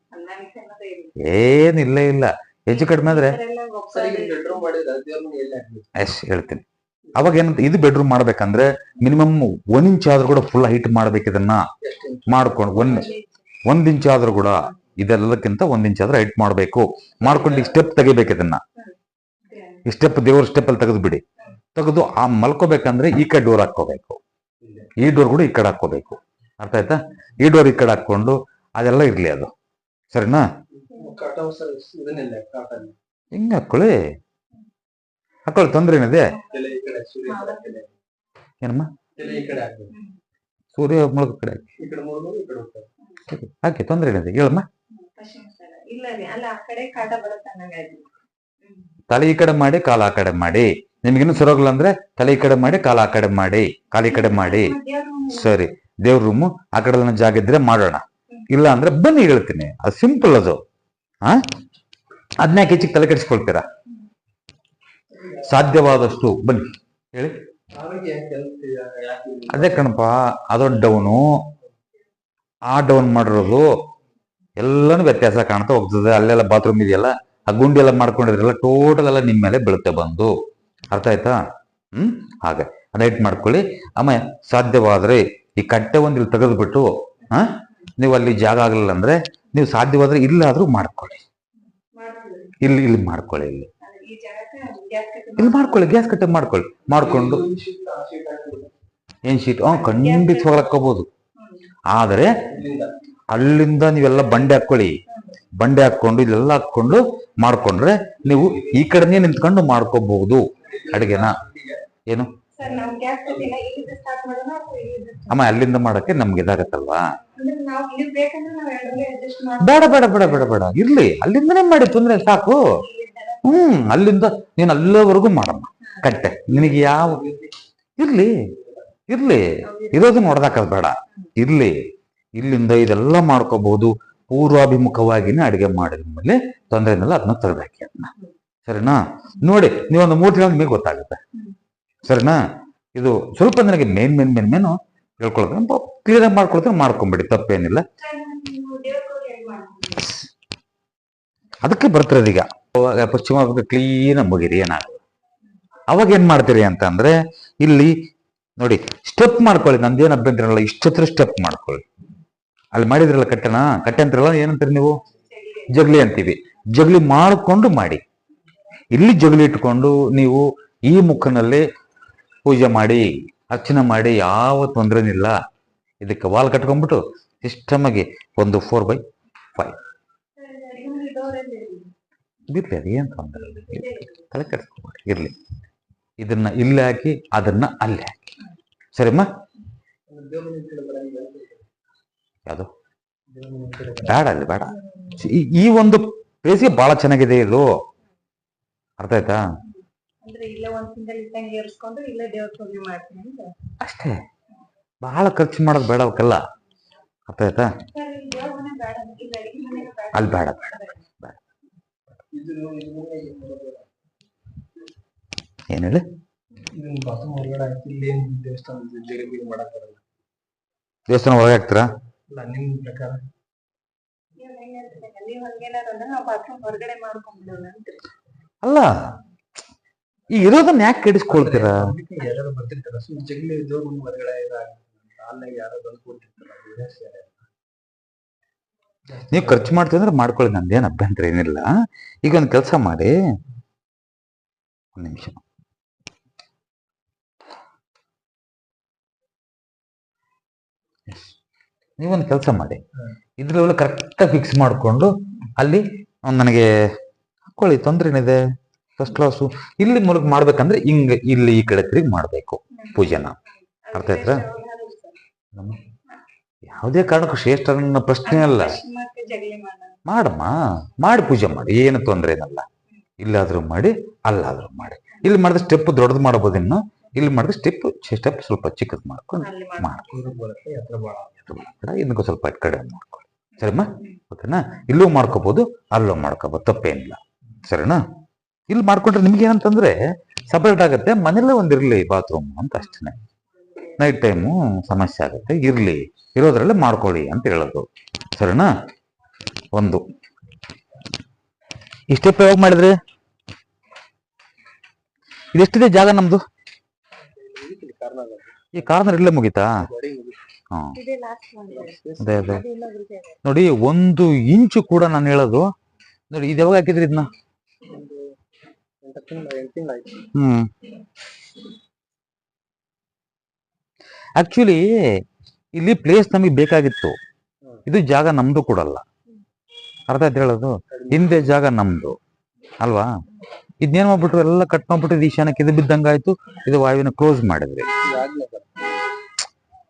ಏನಿಲ್ಲ ಇಲ್ಲ ಹೆಚ್ಚು ಕಡಿಮೆ ಆದ್ರೆ ಎಸ್, ಹೇಳ್ತೀನಿ. ಅವಾಗ ಏನಂತ ಇದು ಬೆಡ್ರೂಮ್ ಮಾಡ್ಬೇಕಂದ್ರೆ ಮಿನಿಮಮ್ ಒಂದ್ ಇಂಚ್ ಆದ್ರೂ ಕೂಡ ಫುಲ್ ಹೈಟ್ ಮಾಡ್ಬೇಕು ಇದನ್ನ ಮಾಡ್ಕೊಂಡು ಒಂದ್ ಒಂದ್ ಇಂಚ್ ಆದ್ರೂ ಕೂಡ ಇದೆಲ್ಲಕ್ಕಿಂತ ಒಂದ್ ಇಂಚ್ ಆದ್ರೂ ಹೈಟ್ ಮಾಡ್ಬೇಕು. ಮಾಡ್ಕೊಂಡು ಈ ಸ್ಟೆಪ್ ತೆಗಿಬೇಕು ಇದನ್ನ. ಈ ಸ್ಟೆಪ್ ದೇವ್ರ ಸ್ಟೆಪ್ ಅಲ್ಲಿ ತೆಗೆದು ಬಿಡಿ. ತೆಗೆದು ಆ ಮಲ್ಕೋಬೇಕಂದ್ರೆ ಈ ಕಡೆ ಡೋರ್ ಹಾಕೋಬೇಕು ಈ ಡೋರ್ ಕೂಡ ಈ ಕಡೆ ಹಾಕೋಬೇಕು ಅರ್ಥ ಆಯ್ತಾ? ಈ ಡೋರ್ ಈ ಕಡೆ ಹಾಕೊಂಡು ಅದೆಲ್ಲ ಇರ್ಲಿ ಅದು. ಸರಿನಾ? ಕಾಟ ಸರ್ ಇದನ್ನೆಲ್ಲ ಕಾಟನ್. ಹಿಂಗ ಹಾಕೊಳ್ಳಿ? ಹಾಕೊಳ್ಳಿ ತೊಂದ್ರೆ ಏನಿದೆ ತಲೆ ಈ ಕಡೆ ಸೂರ್ಯ ಈ ಕಡೆ ತಲೆ. ಏನಮ್ಮ? ತಲೆ ಈ ಕಡೆ ಹಾಕ್ಬೇಕು ಸೂರ್ಯ ಮುಳುಗ ಕಡೆ ಈ ಕಡೆ ಮೂರು ಈ ಕಡೆ ಹಾಕಿ. ಹಾಕಿ ತೊಂದ್ರೆ ಏನಿದೆ ಹೇಳಮ್ಮ. ಪಶ್ಚಿಮ. ಇಲ್ಲ ರೀ ಅಲ್ಲ ಆ ಕಡೆ ಕಾಟ ಬರುತ್ತೆ ಅನ್ನಂಗಾಯ್ತು ತಲೆ ಈ ಕಡೆ ಮಾಡಿ ಕಾಲ ಆ ಕಡೆ ಮಾಡಿ. ನಿಮ್ಗಿನ್ನೂ ಸರೋಗಿಲ್ಲ ಅಂದ್ರೆ ತಲೆ ಈ ಕಡೆ ಮಾಡಿ ಕಾಲ ಆ ಕಡೆ ಮಾಡಿ ಕಾಲ ಈ ಕಡೆ ಮಾಡಿ. ಸರಿ ದೇವ್ರ ರೂಮು ಆ ಕಡೆ ಜಾಗ ಇದ್ರೆ ಮಾಡೋಣ. ಇಲ್ಲ ಅಂದ್ರೆ ಬನ್ನಿ ಹೇಳ್ತೀನಿ. ಅದು ಸಿಂಪಲ್ ಅದು. ಹಾ ಅದನ್ನೇ ತಲೆ ಕೆಡಿಸ್ಕೊಳ್ತೀರಾ? ಸಾಧ್ಯವಾದಷ್ಟು ಬನ್ನಿ, ಹೇಳಿ. ಅದೇ ಕಣಪ್ಪ, ಅದೊಂದು ಡೌನು ಆ ಡೌನ್ ಮಾಡಿರೋದು ಎಲ್ಲಾನು ವ್ಯತ್ಯಾಸ ಕಾಣ್ತಾ ಹೋಗ್ತದೆ. ಅಲ್ಲೆಲ್ಲ ಬಾತ್ರೂಮ್ ಇದೆಯಲ್ಲ, ಆ ಗುಂಡಿ ಎಲ್ಲ ಮಾಡ್ಕೊಂಡಿರಲ್ಲ ಟೋಟಲ್ ಎಲ್ಲ ನಿಮ್ಮ ಮೇಲೆ ಬೀಳುತ್ತೆ ಬಂದು. ಅರ್ಥ ಆಯ್ತಾ? ಹ್ಮ್? ಹಾಗೆ ಅದೈಟ್ ಮಾಡ್ಕೊಳ್ಳಿ. ಆಮೇಲೆ ಸಾಧ್ಯವಾದ್ರೆ ಈ ಕಟ್ಟೆ ಒಂದಿಲ್ಲಿ ತೆಗೆದ್ಬಿಟ್ಟು ಹಾ ನೀವು ಅಲ್ಲಿ ಜಾಗ ಆಗಲಿಲ್ಲ ಅಂದ್ರೆ ನೀವು ಸಾಧ್ಯವಾದ್ರೆ ಇಲ್ಲಾದ್ರೂ ಮಾಡ್ಕೊಳ್ಳಿ. ಇಲ್ಲಿ ಇಲ್ಲಿ ಮಾಡ್ಕೊಳ್ಳಿ ಇಲ್ಲಿ. ಇಲ್ಲಿ ಮಾಡ್ಕೊಳ್ಳಿ ಗ್ಯಾಸ್ ಕಟ್ಟೆ ಮಾಡ್ಕೊಳ್ಳಿ. ಮಾಡ್ಕೊಂಡು. ಏನ್ ಶೀಟ್? ಹ್ಞೂ ಖಂಡಿತ ಹಾಕೋಬಹುದು ಆದರೆ ಅಲ್ಲಿಂದ ನೀವೆಲ್ಲ ಬಂಡೆ ಹಾಕೊಳ್ಳಿ ಬಂಡೆ ಹಾಕೊಂಡು ಇಲ್ಲೆಲ್ಲ ಹಾಕೊಂಡು ಮಾಡ್ಕೊಂಡ್ರೆ ನೀವು ಈ ಕಡೆನೇ ನಿಂತ್ಕೊಂಡು ಮಾಡ್ಕೋಬಹುದು ಅಡಿಗೆನ. ಏನು? ಅಮ್ಮ ಅಲ್ಲಿಂದ ಮಾಡಕ್ಕೆ ನಮ್ಗೆ ಇದಾಗತ್ತಲ್ವಾ? ಬೇಡ ಬೇಡ ಬೇಡ ಬೇಡ ಬೇಡ. ಇರ್ಲಿ. ಅಲ್ಲಿಂದನೇ ಮಾಡಿ ತೊಂದ್ರೆ ಸಾಕು. ಹ್ಮ್, ಅಲ್ಲಿಂದ ನೀನ್ ಅಲ್ಲಿವರೆಗೂ ಮಾಡಮ್ಮ. ಕಟ್ಟೆ. ನಿನಗೆ ಯಾವ ಇರ್ಲಿ ಇರ್ಲಿ. ಇರೋದು ನೋಡ್ದಾಕದ್ ಬೇಡ. ಇರ್ಲಿ. ಇಲ್ಲಿಂದ ಇದೆಲ್ಲ ಮಾಡ್ಕೋಬಹುದು. ಪೂರ್ವಾಭಿಮುಖವಾಗಿನೇ ಅಡಿಗೆ ಮಾಡಿದ ಮೇಲೆ ತೊಂದರೆ ಏನಿಲ್ಲ ಅದನ್ನ ತರಬೇಕು ಅದನ್ನ ಸರಿನಾ? ನೋಡಿ, ನೀವೊಂದು ಮೂರು ತಿಂಗಳು ನಿಮಗೆ ಗೊತ್ತಾಗುತ್ತೆ. ಸರಿನಾ? ಇದು ಸ್ವಲ್ಪ ನನಗೆ ಮೇನ್ ಮೇನ್ ಮೇನ್ ಮೇನು ಹೇಳ್ಕೊಳ್ತಾರೆ ಕ್ಲಿಯರ್ ಆಗಿ ಮಾಡ್ಕೊಳ್ತಾರೆ ಮಾಡ್ಕೊಂಬಿಡಿ, ತಪ್ಪೇನಿಲ್ಲ. ಅದಕ್ಕೆ ಬರ್ತಿರೋದು ಈಗ ಅವಾಗ ಪಶ್ಚಿಮ ಕ್ಲೀನ್ ಮುಗಿರಿ ಏನಾಗಲ್ಲ ಅವಾಗ ಏನ್ ಮಾಡ್ತೀರಿ ಅಂತಂದ್ರೆ, ಇಲ್ಲಿ ನೋಡಿ ಸ್ಟೆಪ್ ಮಾಡ್ಕೊಳ್ಳಿ. ನಂದೇನು ಅಭ್ಯಂತರ ಇಲ್ಲ ಇಷ್ಟತ್ರ ಸ್ಟೆಪ್ ಮಾಡ್ಕೊಳ್ಳಿ. ಅಲ್ಲಿ ಮಾಡಿದ್ರಲ್ಲ ಕಟ್ಟಣ? ಕಟ್ಟೆ ಅಂತಾರಲ್ಲ, ಏನಂತೀರಿ ನೀವು? ಜಗಲಿ ಅಂತೀವಿ. ಜಗಲಿ ಮಾಡಿಕೊಂಡು ಮಾಡಿ. ಇಲ್ಲಿ ಜಗಲಿ ಇಟ್ಕೊಂಡು ನೀವು ಈ ಮುಖನಲ್ಲಿ ಪೂಜೆ ಮಾಡಿ. ಅರ್ಚನೆ ಮಾಡಿ ಯಾವ ತೊಂದರೆನಿಲ್ಲ. ಇದಕ್ಕೆ ವಾಲ್ ಕಟ್ಕೊಂಡ್ಬಿಟ್ಟು ಸಿಸ್ಟಮ್ ಆಗಿ ಒಂದು ಫೋರ್ ಬೈ ಫೈವ್ ಬಿರ್ಲಿ ಏನ್ ತೊಂದರೆ ತಲೆ ಇರ್ಲಿ. ಇದನ್ನ ಇಲ್ಲಿ ಹಾಕಿ, ಅದನ್ನ ಅಲ್ಲಿ ಹಾಕಿ. ಸರಿಮ್ಮ ಯಾವುದು? ಬೇಡ ಅಲ್ಲಿ, ಬೇಡ. ಈ- ಒಂದು ಪ್ಲೇಸ್ಗೆ ಬಹಳ ಚೆನ್ನಾಗಿದೆ ಇದು. ಅರ್ಥ ಆಯ್ತಾ? ಅಂದ್ರೆ ಇಲ್ಲೇ ಒಂದ್ ತಿಂಗಳು ಇದ್ದಂಗೆ ಏರ್ಸ್ಕೊಂಡು ಇಲ್ಲೇ ದೇವ್ರ ಪೂಜೆ ಮಾಡ್ತೀನಿ ಅಂತ. ಅಷ್ಟೇ. ಬಹಳ ಖರ್ಚು ಮಾಡೋದು ಬೇಡ ಅವಕ್ಕೆಲ್ಲ. ಅರ್ಥ ಆಯ್ತಾ ಬೇಡ ಬೇಡ ಅಲ್ಲಿ ಬೇಡ ಬೇಡ. ಏನ್ ಹೇಳಿ? ದೇವಸ್ಥಾನ ಒಳಗೆ ಹಾಕ್ತೀರಾ? ಅಲ್ಲ ನಿಮ್ ಪ್ರಕಾರ ಅಲ್ಲ ಈ ಇರೋದನ್ನ ಯಾಕೆ ಕೆಡಿಸ್ಕೊಳ್ತೀರಾ? ನೀವ್ ಯಾರು ಬರ್ತಿರ್ತಾರ? ಸೊ ಜಗಲಿ ದೇವ್ರ ಮುಂದೆ ಹೊರಗಡೆ ಇದಾಗುತ್ತೆ ಅಲ್ಲಾಗ ಯಾರೋ ಬಂದು ಕೂತಿರ್ತಾರ? ನೀವು ಖರ್ಚು ಮಾಡ್ತೀವಿ ಅಂದ್ರೆ ಮಾಡ್ಕೊಳ್ಳಿ ನಂದೇನು ಅಭ್ಯಂತರ ಏನಿಲ್ಲ. ಈಗ ಒಂದು ಕೆಲಸ ಮಾಡಿ. ಒಂದು ನಿಮಿಷ. ನೀವೊಂದು ಕೆಲಸ ಮಾಡಿ. ಕರೆಕ್ಟ್ ಕರೆಕ್ಟಾಗಿ ಫಿಕ್ಸ್ ಮಾಡಿಕೊಂಡು ಅಲ್ಲಿ ಒಂದ್ ನನಗೆ ಹಾಕೊಳ್ಳಿ ತೊಂದ್ರೆ ಏನಿದೆ ಫಸ್ಟ್ ಕ್ಲಾಸು ಇಲ್ಲಿ ಮೂಲಕ ಮಾಡ್ಬೇಕಂದ್ರೆ ಹಿಂಗ ಇಲ್ಲಿ ಈ ಕಡೆ ತಿರುಗಿ ಮಾಡಬೇಕು ಪೂಜೆನ. ಅರ್ಥ ಆಯ್ತಾ? ಯಾವುದೇ ಕಾರಣಕ್ಕೂ ಶ್ರೇಷ್ಠ ಪ್ರಶ್ನೆ ಅಲ್ಲ. ಮಾಡಮ್ಮ ಮಾಡಿ ಪೂಜೆ ಮಾಡಿ. ಏನು ತೊಂದರೆ ಏನಲ್ಲ. ಇಲ್ಲಾದ್ರೂ ಮಾಡಿ ಅಲ್ಲಾದ್ರೂ ಮಾಡಿ. ಇಲ್ಲಿ ಮಾಡಿದ ಸ್ಟೆಪ್ ದೊಡ್ಡದು ಮಾಡಬಹುದು ಇನ್ನು. ಇಲ್ಲಿ ಮಾಡಿದ ಸ್ಟೆಪ್ ಸ್ಟೆಪ್ ಸ್ವಲ್ಪ ಚಿಕ್ಕದು ಮಾಡ್ಕೊಂಡು ಮಾಡ್ಕೊಂಡು ಇದಕ್ಕೂ ಸ್ವಲ್ಪ ಕಡಿಮೆ ಕಡೆ ಮಾಡ್ಕೊಳ್ಳಿ ಸರಿಮ್ಮ ಓಕೆನಾ? ಇಲ್ಲೂ ಮಾಡ್ಕೋಬಹುದು ಅಲ್ಲೂ ಮಾಡ್ಕೋಬಹುದು ತಪ್ಪೇನಿಲ್ಲ. ಸರಿನಾ? ಇಲ್ಲಿ ಮಾಡ್ಕೊಂಡ್ರೆ ನಿಮ್ಗೆ ಏನಂತಂದ್ರೆ ಸಪರೇಟ್ ಆಗುತ್ತೆ. ಮನೆಯಲ್ಲೇ ಒಂದಿರ್ಲಿ ಬಾತ್ರೂಮ್ ಅಂತ ಅಷ್ಟೇ ನೈಟ್ ಟೈಮು ಸಮಸ್ಯೆ ಆಗುತ್ತೆ. ಇರ್ಲಿ. ಇರೋದ್ರಲ್ಲೇ ಮಾಡ್ಕೊಳ್ಳಿ ಅಂತ ಹೇಳೋದು. ಸರಿನಾ? ಒಂದು. ಇಷ್ಟೇ ಪ್ರಯೋಗ ಮಾಡಿದ್ರೆ? ಇದೆಷ್ಟಿದೆ ಜಾಗ ನಮ್ದು? ಈ ಕಾರ್ನರ್ ಇಲ್ಲೇ ಮುಗಿತಾ? ಅದೇ ಅದೇ. ನೋಡಿ, ಒಂದು ಇಂಚು ಕೂಡ ನಾನು ಹೇಳೋದು. ನೋಡಿ, ಇದು ಯಾವಾಗ ಹಾಕಿದ್ರಿ ಇದನ್ನ ಒಂದು ಎಂಟು ತಿಂಗಳು ಎಂಟು ತಿಂಗಳು ಆಯ್ತು ಹ್ಮ್. ಆಕ್ಚುಲಿ ಇಲ್ಲಿ ಪ್ಲೇಸ್ ನಮಗೆ ಬೇಕಾಗಿತ್ತು. ಇದು ಜಾಗ ನಮ್ದು ಕೊಡಲ್ಲ. ಅರ್ಥ ಆಯ್ತು ಹೇಳೋದು ಹಿಂದೆ ಜಾಗ ನಮ್ದು. ಅಲ್ವಾ? ಇದನ್ನೇನ್ ಮಾಡ್ಬಿಟ್ರು? ಎಲ್ಲ ಕಟ್ ಮಾಡ್ಬಿಟ್ಟು ಇದು ಈಶಾನಕ್ಕೆ ಇದು ಬಿದ್ದಂಗಾಯ್ತು ಇದು ವಾಯುವಿನ ಕ್ಲೋಸ್ ಮಾಡಿದ್ರಿ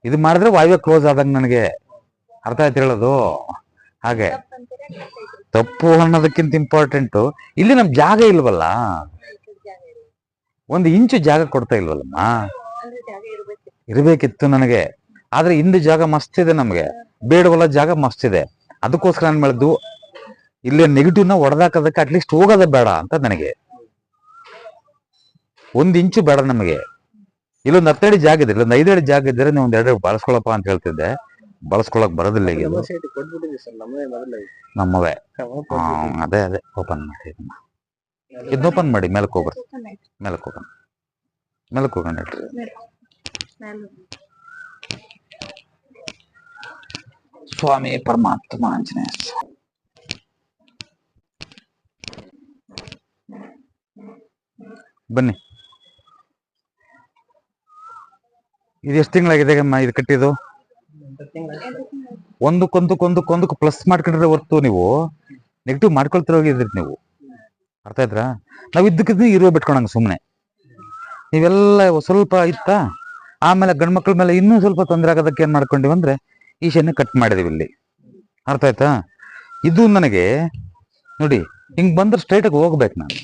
ಇದು ಮಾಡಿದ್ರೆ ವಾಯುವೆ ಕ್ಲೋಸ್ ಆದಂಗ ನನಗೆ ಅರ್ಥ ಆಯ್ತು ಹೇಳೋದು? ಹಾಗೆ. ತಪ್ಪು ಅನ್ನೋದಕ್ಕಿಂತ ಇಂಪಾರ್ಟೆಂಟ್ ಇಲ್ಲಿ ನಮ್ ಜಾಗ ಇಲ್ವಲ್ಲ. ಒಂದು ಇಂಚು ಜಾಗ ಕೊಡ್ತಾ ಇಲ್ವಲ್ಲಮ್ಮ? ಇರ್ಬೇಕಿತ್ತು ನನಗೆ. ಆದ್ರೆ ಇಂದು ಜಾಗ ಮಸ್ತ್ ಇದೆ ನಮ್ಗೆ. ಬೇಡವಲ್ಲ ಜಾಗ ಮಸ್ತ್ ಇದೆ. ಅದಕ್ಕೋಸ್ಕರ ನಾನು ಮಾಡಿದ್ದು ಇಲ್ಲಿ ನೆಗೆಟಿವ್ನ ಹೊಡೆದಾಕೋದಕ್ಕೆ ಅಟ್ಲೀಸ್ಟ್ ಹೋಗೋದೇ ಬೇಡ ಅಂತ ನನಗೆ. ಒಂದ್ ಇಂಚು ಬೇಡ ನಮಗೆ. ಇಲ್ಲೊಂದು ಹತ್ತಡಿ ಜಾಗ ಇದೆ. ಇಲ್ಲೊಂದು ಐದಡಿ ಜಾಗ ಇದ್ರೆ ನೀವು ಒಂದ್ ಎರಡು ಬಳಸ್ಕೊಳಪ್ಪ ಅಂತ ಹೇಳ್ತಿದ್ದೆ. ಬಳಸ್ಕೊಳಕ್ ಬರೋದಿಲ್ಲ ಈಗ. ನಮ್ಮವೇ. ಅದೇ ಅದೇ. ಓಪನ್ ಮಾಡಿ ಇದನ್ನ ಓಪನ್ ಮಾಡಿ, ಮೇಲಕ್ಕೆ ಹೋಗ್ರಿ. ಮೇಲಕ್ಕೆ ಹೋಗೋಣ. ಮೇಲಕ್ಕೆ ಹೋಗೋಣ ಹೇಳ್ರಿ. ಸ್ವಾಮಿ ಪರಮಾತ್ಮ ಆಂಜನೇಯ ಬನ್ನಿ. ಇದು ಎಷ್ಟು ತಿಂಗಳಾಗಿದೆ ಇದು ಕಟ್ಟಿದ್ದು. ಒಂದಕ್ಕೊಂದಕ್ಕೊಂದಕ್ಕೊಂದಕ್ಕೆ ಪ್ಲಸ್ ಮಾಡ್ಕೊಂಡ್ರೆ ಹೊರ್ತು ನೀವು ನೆಗೆಟಿವ್ ಮಾಡ್ಕೊಳ್ತಿರೋ ಹೋಗಿದ್ರಿ ನೀವು. ಅರ್ಥ ಆಯ್ತಾ ನಾವು ಇದ್ದಕ್ಕಿದ್ದು ಇರುವ ಬಿಟ್ಕೊಂಡಂಗೆ ಸುಮ್ಮನೆ ನೀವೆಲ್ಲ ಸ್ವಲ್ಪ ಇತ್ತಾ, ಆಮೇಲೆ ಗಂಡ್ಮಕ್ಳ ಮೇಲೆ ಇನ್ನೂ ಸ್ವಲ್ಪ ತೊಂದರೆ ಆಗೋದಕ್ಕೆ ಏನ್ ಮಾಡ್ಕೊಂಡಿವಿ ಅಂದ್ರೆ ಈಶಾನ್ಯ ಕಟ್ ಮಾಡಿದೀವಿ ಇಲ್ಲಿ. ಅರ್ಥ ಆಯ್ತಾ? ಇದು ನನಗೆ, ನೋಡಿ, ಹಿಂಗ್ ಬಂದ್ರೆ ಸ್ಟ್ರೈಟ್ ಆಗಿ ಹೋಗ್ಬೇಕು ನಾನು.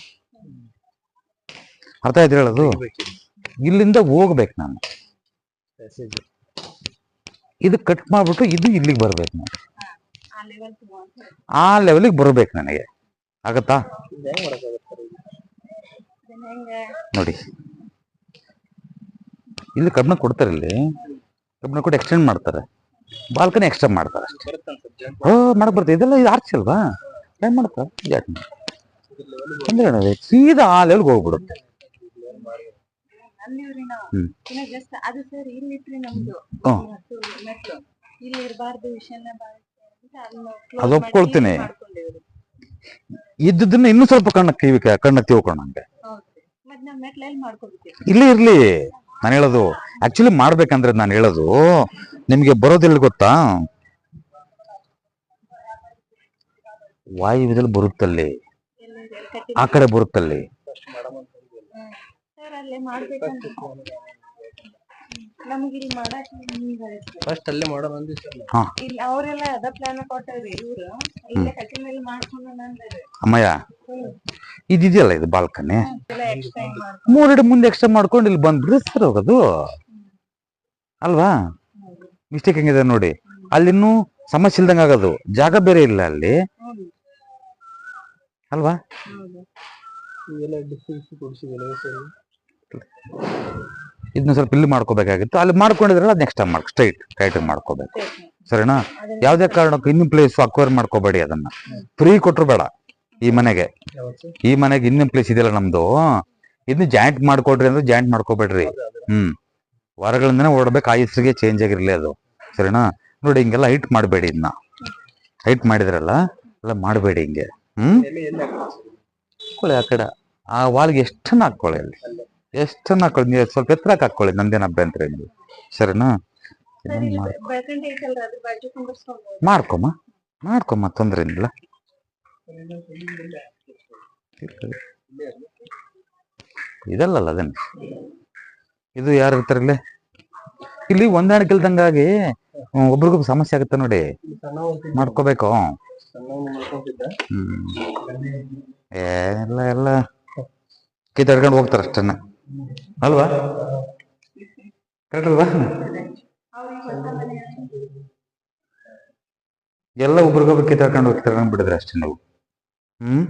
ಅರ್ಥ ಆಯ್ತು ಹೇಳೋದು? ಇಲ್ಲಿಂದ ಹೋಗ್ಬೇಕು ನಾನು. ಇದು ಕಟ್ ಮಾಡ್ಬಿಟ್ಟು ಇದು ಇಲ್ಲಿಗೆ ಬರ್ಬೇಕು ನಾನು. ಆ ಲೆವೆಲಿಗೆ ಬರ್ಬೇಕು ನನಗೆ. ಆಗತ್ತಾ ಇದು ಹೆಂಗ್ ಮಾಡಕ್ಕಾಗುತ್ತೆ ಸರ್ ಇದು? ಇದನ್ನ ಹೆಂಗ ನೋಡಿ ಇಲ್ಲಿ ಕಬ್ಬಣ ಕೊಡ್ತಾರೆ ಇಲ್ಲಿ ಕಬ್ಬಣ ಕೊಟ್ಟು ಎಕ್ಸ್ಟೆಂಡ್ ಮಾಡ್ತಾರೆ ಬಾಲ್ಕನಿ ಎಕ್ಸ್ಟೆಂಡ್ ಮಾಡ್ತಾರೆ ಅಷ್ಟೇ ಬರುತ್ತೆ ಅನ್ಸುತ್ತೆ jump ಓ ಮಾಡಕ್ ಬರ್ತದೆ ಇದೆಲ್ಲ ಇದು ಆರ್ಚ್ ಅಲ್ವಾ ಏನ್ ಮಾಡ್ತಾರೆ ಯಾಕೆ ಇದ್ರ level ಗೆ ತೊಂದ್ರೆ ಏನಿದೆ? ಸೀದಾ ಆ ಲೆವೆಲ್ಗೆ ಹೋಗ್ಬಿಡುತ್ತೆ ಅಲ್ಲಿವ್ರಿ ನಾವು ಹ್ಮ್. ಇನ್ನ ಜಸ್ಟ್ ಅದು ಸರ್ ಇಲ್ಲಿಟ್ರಿ ನಮ್ದು ಹ್ಮ್. ಮತ್ತು ಮೆಟ್ಲು ಇಲ್ಲಿ ಇರಬಾರ್ದು ವಿಷಯನ ಬಾಳಕ್ಕೆ ಅಂತ ಅಲ್ಲಿ ನಾವು close ಅದು ಮಾಡಿ ಒಪ್ಕೊಳ್ತೀನಿ. ಇದ್ದದನ್ನ ಇನ್ನೂ ಸ್ವಲ್ಪ ಕಣ್ಣ ಕಿವಿ ಕಣ್ಣ ತಿಳ್ಕೊಂಡಂಗೆ ಇಲ್ಲಿ ಇರ್ಲಿ ನಾನು ಹೇಳೋದು ಆಕ್ಚುಲಿ ಮಾಡ್ಬೇಕಂದ್ರೆ ನಾನು ಹೇಳೋದು. ನಿಮ್ಗೆ ಬರೋದಿಲ್ಲ ಗೊತ್ತಾ? ವಾಯುವ್ಯದಲ್ಲಿ ಬರುತ್ತಲ್ಲಿ. ಆ ಕಡೆ ಬರುತ್ತಲ್ಲಿ. ನಮ್ಗೆ ಇಲ್ಲಿ ಮಾಡಕ್ ಫಸ್ಟ್ ಅಲ್ಲೇ ಮಾಡೋಣ ಅಂದ್ವಿ ಸರ್ ಇಲ್ಲಿ ಅವ್ರೆಲ್ಲ ಅದ ಪ್ಲಾನ್ ಕೊಟ್ಟಾರ್ರಿ ಇವ್ರು ಇಲ್ಲೇ ಕಟ್ಟಿನ ಮೇಲೆ ಮಾಡ್ಕೊಂಡು ಅಂದ್ರಿ ಅಮ್ಮಯ್ಯ ಇದಿದೆಯಲ್ಲ ಇದು ಬಾಲ್ಕನಿ? ಮಾಡ್ಕೊಂಡು. ಮೂರಡಿ ಮುಂದೆ ಎಕ್ಸ್ಟ್ರಾ ಮಾಡ್ಕೊಂಡು ಇಲ್ಲಿ ಬಂದ್ಬಿಡ್ರಿ ಸರ್ ಅದು ಅಲ್ವಾ? ಮಿಸ್ಟೇಕ್ ಹೆಂಗಿದೆ ನೋಡಿ. ಅಲ್ಲಿನ್ನೂ ಸಮಸ್ಯೆ ಇಲ್ದಂಗ ಆಗೋದು. ಜಾಗ ಬೇರೆ ಇಲ್ಲ ಅಲ್ಲಿ. ಅಲ್ವಾ? ಇವೆಲ್ಲ ಸರ್ ಇದನ್ನ ಸ್ವಲ್ಪ ಇಲ್ಲಿ ಮಾಡ್ಕೋಬೇಕಾಗಿತ್ತು. ಅಲ್ಲಿ ಮಾಡ್ಕೊಂಡಿದ್ರಲ್ಲ ನೆಕ್ಸ್ಟ್ ಟೈಮ್ ಮಾಡ್ಕೊ ಸ್ಟ್ರೈಟ್ ಟೈಟಾಗಿ ಮಾಡ್ಕೋಬೇಕು. ಸರಿನಾ? ಯಾವುದೇ ಕಾರಣಕ್ಕೂ ಇನ್ನೂ ಪ್ಲೇಸ್ ಅಕ್ವೈರ್ ಮಾಡ್ಕೋಬೇಡಿ ಅದನ್ನ. ಫ್ರೀ ಕೊಟ್ಟರು ಬೇಡ ಈ ಮನೆಗೆ. ಈ ಮನೆಗೆ ಇನ್ನೊಂದು ಪ್ಲೇಸ್ ಇದೆಯಲ್ಲ ನಮ್ದು. ಇದನ್ನ ಜಾಯಿಂಟ್ ಮಾಡ್ಕೊಡ್ರಿ ಅಂದ್ರೆ ಜಾಯಿಂಟ್ ಮಾಡ್ಕೋಬೇಡ್ರಿ. ಹ್ಮ್. ವಾರಗಳಿಂದ ಓಡಬೇಕು. ಆ ಹೆಸರಿಗೆ ಚೇಂಜ್ ಆಗಿರ್ಲಿ ಅದು. ಸರಿನಾ? ನೋಡಿ ಹಿಂಗೆಲ್ಲ ಹೈಟ್ ಮಾಡಬೇಡಿ ಇದನ್ನ ಹೈಟ್ ಮಾಡಿದ್ರಲ್ಲ ಎಲ್ಲ ಮಾಡಬೇಡಿ ಹಿಂಗೆ. ಹ್ಮ್? ಹಾಕೊಳ್ಳಿ ಆ ಕಡೆ. ಆ ವಾಲ್ಗೆ ಎಷ್ಟನ್ನ ಹಾಕೊಳ್ಳಿ ಅಲ್ಲಿ. ಎಷ್ಟನ್ನ ಹಾಕೊಳ್ಳಿ ನೀವು ಸ್ವಲ್ಪ ಎತ್ತರಕ್ಕೆ ಹಾಕೊಳ್ಳಿ ನಂದೇನು ಅಭ್ಯಂತರ ಇಲ್ಲ. ಸರಿನಾ? ಮಾಡ್ಕೊಮ್ಮ ಮಾಡ್ಕೊಮ್ಮ ತೊಂದ್ರೆ ಇಲ್ಲ. ಇದಲ್ಲಲ್ಲ ಅದನ್ನ? ಇದು ಯಾರು ಇರ್ತಾರಲ್ಲ ಇಲ್ಲಿ? ಇಲ್ಲಿ ಹೊಂದಾಣಿಕೆ ಇಲ್ದಂಗಾಗಿ ಒಬ್ರಿಗೊಬ್ರು ಸಮಸ್ಯೆ ಆಗುತ್ತೆ ನೋಡಿ. ಮಾಡ್ಕೋಬೇಕು. ಹ್ಮ್. ಎಲ್ಲ ಎಲ್ಲ. ಕಿತ್ತಾಡ್ಕೊಂಡು ಹೋಗ್ತಾರ ಅಷ್ಟನ್ನ. ಅಲ್ವಾ? ಕರೆಕ್ಟ್ ಅಲ್ವಾ ಎಲ್ಲ ಒಬ್ರಿಗೊಬ್ರು ಹೋಗಿ ಹೋಗ್ತಾರೆ ಬಿಡಿದ್ರೆ ಅಷ್ಟೇ ನೀವು? ಹ್ಮ್?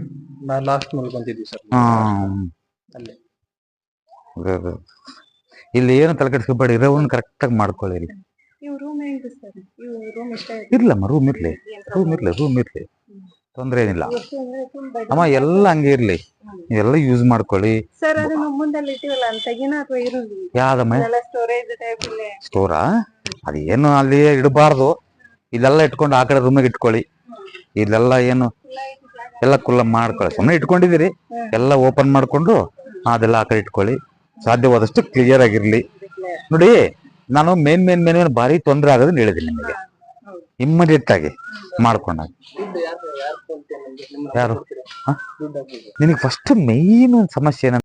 ನಾ ಲಾಸ್ಟ್ ಮಲ್ಕೊಂತಿದ್ವಿ ಸರ್ ಹಾ. ಅಲ್ಲೇ. ಇಲ್ಲಿ ಏನು ತಲೆ ಕೆಡಿಸ್ಕೋಬೇಡಿ ಇರೋವನ್ನ ಕರೆಕ್ಟಾಗಿ ಮಾಡ್ಕೊಳ್ಳಿ ಇಲ್ಲಿ ಇವ್ ರೂಮ್ ಹೆಂಗ್ ಸರ್ ಇವ್ ರೂಮ್ ಇಷ್ಟ ಇರ್ಲಮ್ಮ ರೂಮ್ ಇರ್ಲಿ. ರೂಮ್ ಇರ್ಲಿ ರೂಮ್ ಇರ್ಲಿ. ತೊಂದ್ರೆ ಏನಿಲ್ಲ. ಅಮ್ಮ ಎಲ್ಲ ಹಂಗೆ ಇರ್ಲಿ. ಎಲ್ಲ ಯೂಸ್ ಮಾಡ್ಕೊಳ್ಳಿ. ಮುಂದಲ್ಲಿ ಇಟ್ಟಿವಲ್ಲ ಅಥವಾ ಇರುದು? ಯಾವ್ದಮ್ಮ? ಸ್ಟೋರೇಜ್ ಟೈಪ್ ಸ್ಟೋರಾ ಅದೇನು ಅಲ್ಲಿ ಇಡಬಾರ್ದು. ಇಲ್ಲೆಲ್ಲ ಇಟ್ಕೊಂಡು ಆ ಕಡೆ ರೂಮಿಗೆ ಇಟ್ಕೊಳ್ಳಿ. ಇಲ್ಲೆಲ್ಲ ಏನು? ಎಲ್ಲ ಕುಲ್ಲ ಮಾಡ್ಕೊಳ್ಳಿ. ಸುಮ್ಮನೆ ಇಟ್ಕೊಂಡಿದ್ದೀರಿ. ಎಲ್ಲ ಓಪನ್ ಮಾಡಿಕೊಂಡು ಅದೆಲ್ಲ ಆ ಕಡೆ ಇಟ್ಕೊಳ್ಳಿ. ಸಾಧ್ಯವಾದಷ್ಟು ಕ್ಲಿಯರ್ ಆಗಿರ್ಲಿ. ನೋಡಿ ನಾನು ಮೇನ್ ಮೇನ್ ಮೇನ್ ಮೇನ್ ಭಾರಿ ತೊಂದರೆ ಆಗೋದನ್ನ ಹೇಳಿದ್ದೀನಿ ನಿಮಗೆ. ಇಮ್ಮಿಡಿಯೇಟ್ ಆಗಿ ಮಾಡ್ಕೊಂಡಾಗ. ಯಾರು? ನಿನಗೆ ಫಸ್ಟ್ ಮೇನ್ ಸಮಸ್ಯೆ ಏನಂತ